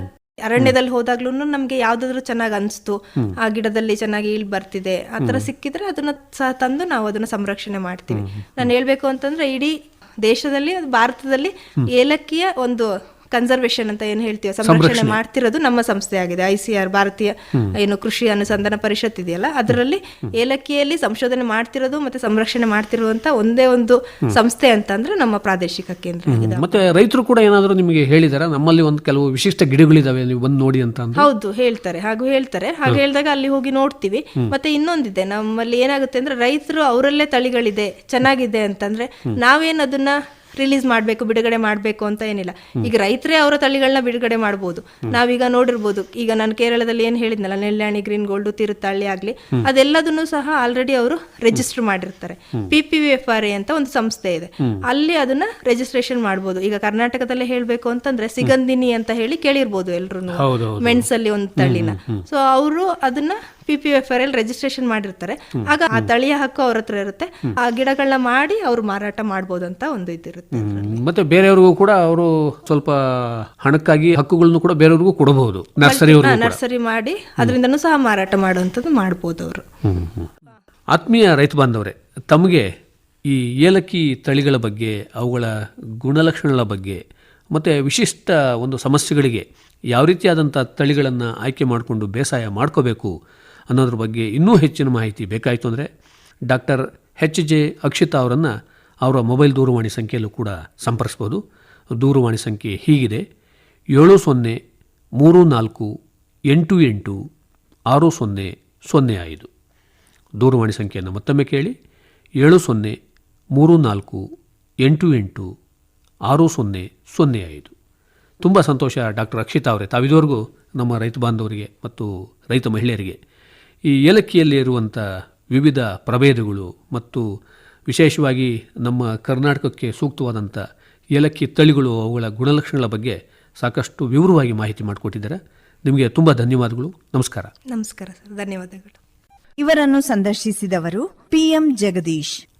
ಅರಣ್ಯದಲ್ಲಿ ಹೋದಾಗ್ಲೂ ನಮ್ಗೆ ಯಾವ್ದಾದ್ರು ಚೆನ್ನಾಗಿ ಅನ್ಸ್ತು. ಆ ಗಿಡದಲ್ಲಿ ಚೆನ್ನಾಗಿ ಇಳ್ ಬರ್ತಿದೆ. ಆ ತರ ಸಿಕ್ಕಿದ್ರೆ ಅದನ್ನ ಸಹ ತಂದು ನಾವು ಅದನ್ನ ಸಂರಕ್ಷಣೆ ಮಾಡ್ತೀವಿ. ನಾನು ಹೇಳ್ಬೇಕು ಅಂತಂದ್ರೆ ಇಡೀ ದೇಶದಲ್ಲಿ ಅದು ಭಾರತದಲ್ಲಿ ಏಲಕ್ಕಿಯ ಒಂದು ಕನ್ಸರ್ವೇಷನ್ ಅಂತ ಏನು ಹೇಳ್ತೀವಿ ಸಂರಕ್ಷಣೆ ಮಾಡ್ತಿರೋದು ನಮ್ಮ ಸಂಸ್ಥೆ ಆಗಿದೆ ಐ ಸಿ ಆರ್ ಭಾರತೀಯ ಏನು ಕೃಷಿ ಅನುಸಂಧಾನ ಪರಿಷತ್ ಇದೆಯಲ್ಲ ಅದರಲ್ಲಿ ಏಲಕ್ಕಿಯಲ್ಲಿ ಸಂಶೋಧನೆ ಮಾಡ್ತಿರೋದು ಮತ್ತೆ ಸಂರಕ್ಷಣೆ ಮಾಡ್ತಿರುವಂತ ಒಂದೇ ಒಂದು ಸಂಸ್ಥೆ ಅಂತಂದ್ರೆ ನಮ್ಮ ಪ್ರಾದೇಶಿಕ ಕೇಂದ್ರ ಆಗಿದೆ ಮತ್ತೆ ರೈತರು ಕೂಡ ಏನಾದರೂ ನಿಮಗೆ ಹೇಳಿದಾರ? ನಮ್ಮಲ್ಲಿ ಒಂದು ಕೆಲವು ವಿಶಿಷ್ಟ ಗಿಡಗಳಿದಾವೆ ನೀವು ಬಂದು ನೋಡಿ ಅಂತ ಹೌದು ಹೇಳ್ತಾರೆ ಹಾಗೂ ಹೇಳ್ತಾರೆ. ಹಾಗೆ ಹೇಳಿದಾಗ ಅಲ್ಲಿ ಹೋಗಿ ನೋಡ್ತೀವಿ. ಮತ್ತೆ ಇನ್ನೊಂದಿದೆ ನಮ್ಮಲ್ಲಿ ಏನಾಗುತ್ತೆ ಅಂದ್ರೆ ರೈತರು ಅವರಲ್ಲೇ ತಳಿಗಳಿದೆ ಚೆನ್ನಾಗಿದೆ ಅಂತಂದ್ರೆ ನಾವೇನ್ ಅದನ್ನ ರಿಲೀಸ್ ಮಾಡಬೇಕು ಬಿಡುಗಡೆ ಮಾಡಬೇಕು ಅಂತ ಏನಿಲ್ಲ. ಈಗ ರೈತರೇ ಅವರ ತಳಿಗಳನ್ನ ಬಿಡುಗಡೆ ಮಾಡ್ಬೋದು. ನಾವೀಗ ನೋಡಿರ್ಬೋದು. ಈಗ ನಾನು ಕೇರಳದಲ್ಲಿ ಏನು ಹೇಳಿದ್ನಲ್ಲ ನೆಲ್ಯಾಣಿ ಗ್ರೀನ್ ಗೋಲ್ಡ್ ತೀರ್ಥಹಳ್ಳಿ ಆಗಲಿ ಅದೆಲ್ಲದನ್ನು ಸಹ ಆಲ್ರೆಡಿ ಅವರು ರಿಜಿಸ್ಟರ್ ಮಾಡಿರ್ತಾರೆ. P P V F R A ಅಂತ ಒಂದು ಸಂಸ್ಥೆ ಇದೆ. ಅಲ್ಲಿ ಅದನ್ನ ರಿಜಿಸ್ಟ್ರೇಷನ್ ಮಾಡಬಹುದು ಈಗ ಕರ್ನಾಟಕದಲ್ಲೇ ಹೇಳಬೇಕು ಅಂತಂದ್ರೆ ಸಿಗಂದಿನಿ ಅಂತ ಹೇಳಿ ಕೇಳಿರ್ಬೋದು ಎಲ್ರು ಹೌದು ಮೆಣಸಲ್ಲಿ ಒಂದು ತಳಿನ. ಸೊ ಅವರು ಅದನ್ನ P P F R registration ಮಾಡಿರ್ತಾರೆ. ಆಗ ಆ ತಳಿಯ ಹಕ್ಕು ಅವ್ರ ಹತ್ರ ಇರುತ್ತೆ. ಆ ಗಿಡಗಳನ್ನ ಮಾಡಿ ಅವ್ರು ಮಾರಾಟ ಮಾಡ್ಬೋದು ಅಂತ ಒಂದು ಇದಿರುತ್ತೆ. ಮತ್ತೆ ಬೇರೆಯವ್ರಿಗೂ ಕೂಡ ಅವರು ಸ್ವಲ್ಪ ಹಣಕ್ಕಾಗಿ ಹಕ್ಕುಗಳನ್ನು ಕೂಡ ಬೇರೆಯವ್ರಿಗೂ ಕೊಡಬಹುದು ನರ್ಸರಿ ನರ್ಸರಿ ಮಾಡಿ ಅದರಿಂದನೂ ಸಹ ಮಾರಾಟ ಮಾಡುವಂಥದ್ದು ಮಾಡಬಹುದು ಅವರು. ಆತ್ಮೀಯ ರೈತ ಬಾಂಧವರೇ ತಮಗೆ ಈ ಏಲಕ್ಕಿ ತಳಿಗಳ ಬಗ್ಗೆ ಅವುಗಳ ಗುಣಲಕ್ಷಣಗಳ ಬಗ್ಗೆ ಮತ್ತು ವಿಶಿಷ್ಟ ಒಂದು ಸಮಸ್ಯೆಗಳಿಗೆ ಯಾವ ರೀತಿಯಾದಂಥ ತಳಿಗಳನ್ನು ಆಯ್ಕೆ ಮಾಡಿಕೊಂಡು ಬೇಸಾಯ ಮಾಡ್ಕೋಬೇಕು ಅನ್ನೋದ್ರ ಬಗ್ಗೆ ಇನ್ನೂ ಹೆಚ್ಚಿನ ಮಾಹಿತಿ ಬೇಕಾಯಿತು ಅಂದರೆ ಡಾಕ್ಟರ್ ಹೆಚ್ ಜೆ ಅಕ್ಷಿತಾ ಅವರನ್ನು ಅವರ ಮೊಬೈಲ್ ದೂರವಾಣಿ ಸಂಖ್ಯೆಯಲ್ಲೂ ಕೂಡ ಸಂಪರ್ಸ್ಬೋದು. ದೂರವಾಣಿ ಸಂಖ್ಯೆ ಹೀಗಿದೆ. ಏಳು ಸೊನ್ನೆ ಮೂರು ನಾಲ್ಕು ಎಂಟು ಎಂಟು ಆರು ಸೊನ್ನೆ ಸೊನ್ನೆ ಐದು. ದೂರವಾಣಿ ಸಂಖ್ಯೆಯನ್ನು ಮತ್ತೊಮ್ಮೆ ಕೇಳಿ. ಏಳು ಸೊನ್ನೆ ಮೂರು ನಾಲ್ಕು ಎಂಟು ಎಂಟು ಆರು ಸೊನ್ನೆ ಸೊನ್ನೆ ಐದು. ತುಂಬ ಸಂತೋಷ ಡಾಕ್ಟರ್ ಅಕ್ಷಿತಾ ಅವರೇ. ತಾವಿದವರೆಗೂ ನಮ್ಮ ರೈತ ಬಾಂಧವರಿಗೆ ಮತ್ತು ರೈತ ಮಹಿಳೆಯರಿಗೆ ಈ ಏಲಕ್ಕಿಯಲ್ಲಿ ಇರುವಂಥ ವಿವಿಧ ಪ್ರಭೇದಗಳು ಮತ್ತು ವಿಶೇಷವಾಗಿ ನಮ್ಮ ಕರ್ನಾಟಕಕ್ಕೆ ಸೂಕ್ತವಾದಂಥ ಏಲಕ್ಕಿ ತಳಿಗಳು ಅವುಗಳ ಗುಣಲಕ್ಷಣಗಳ ಬಗ್ಗೆ ಸಾಕಷ್ಟು ವಿವರವಾಗಿ ಮಾಹಿತಿ ಮಾಡಿಕೊಟ್ಟಿದ್ದಾರೆ. ನಿಮಗೆ ತುಂಬ ಧನ್ಯವಾದಗಳು. ನಮಸ್ಕಾರ. ನಮಸ್ಕಾರ ಸರ್. ಧನ್ಯವಾದಗಳು. ಇವರನ್ನು ಸಂದರ್ಶಿಸಿದವರು ಪಿಎಂ ಜಗದೀಶ್.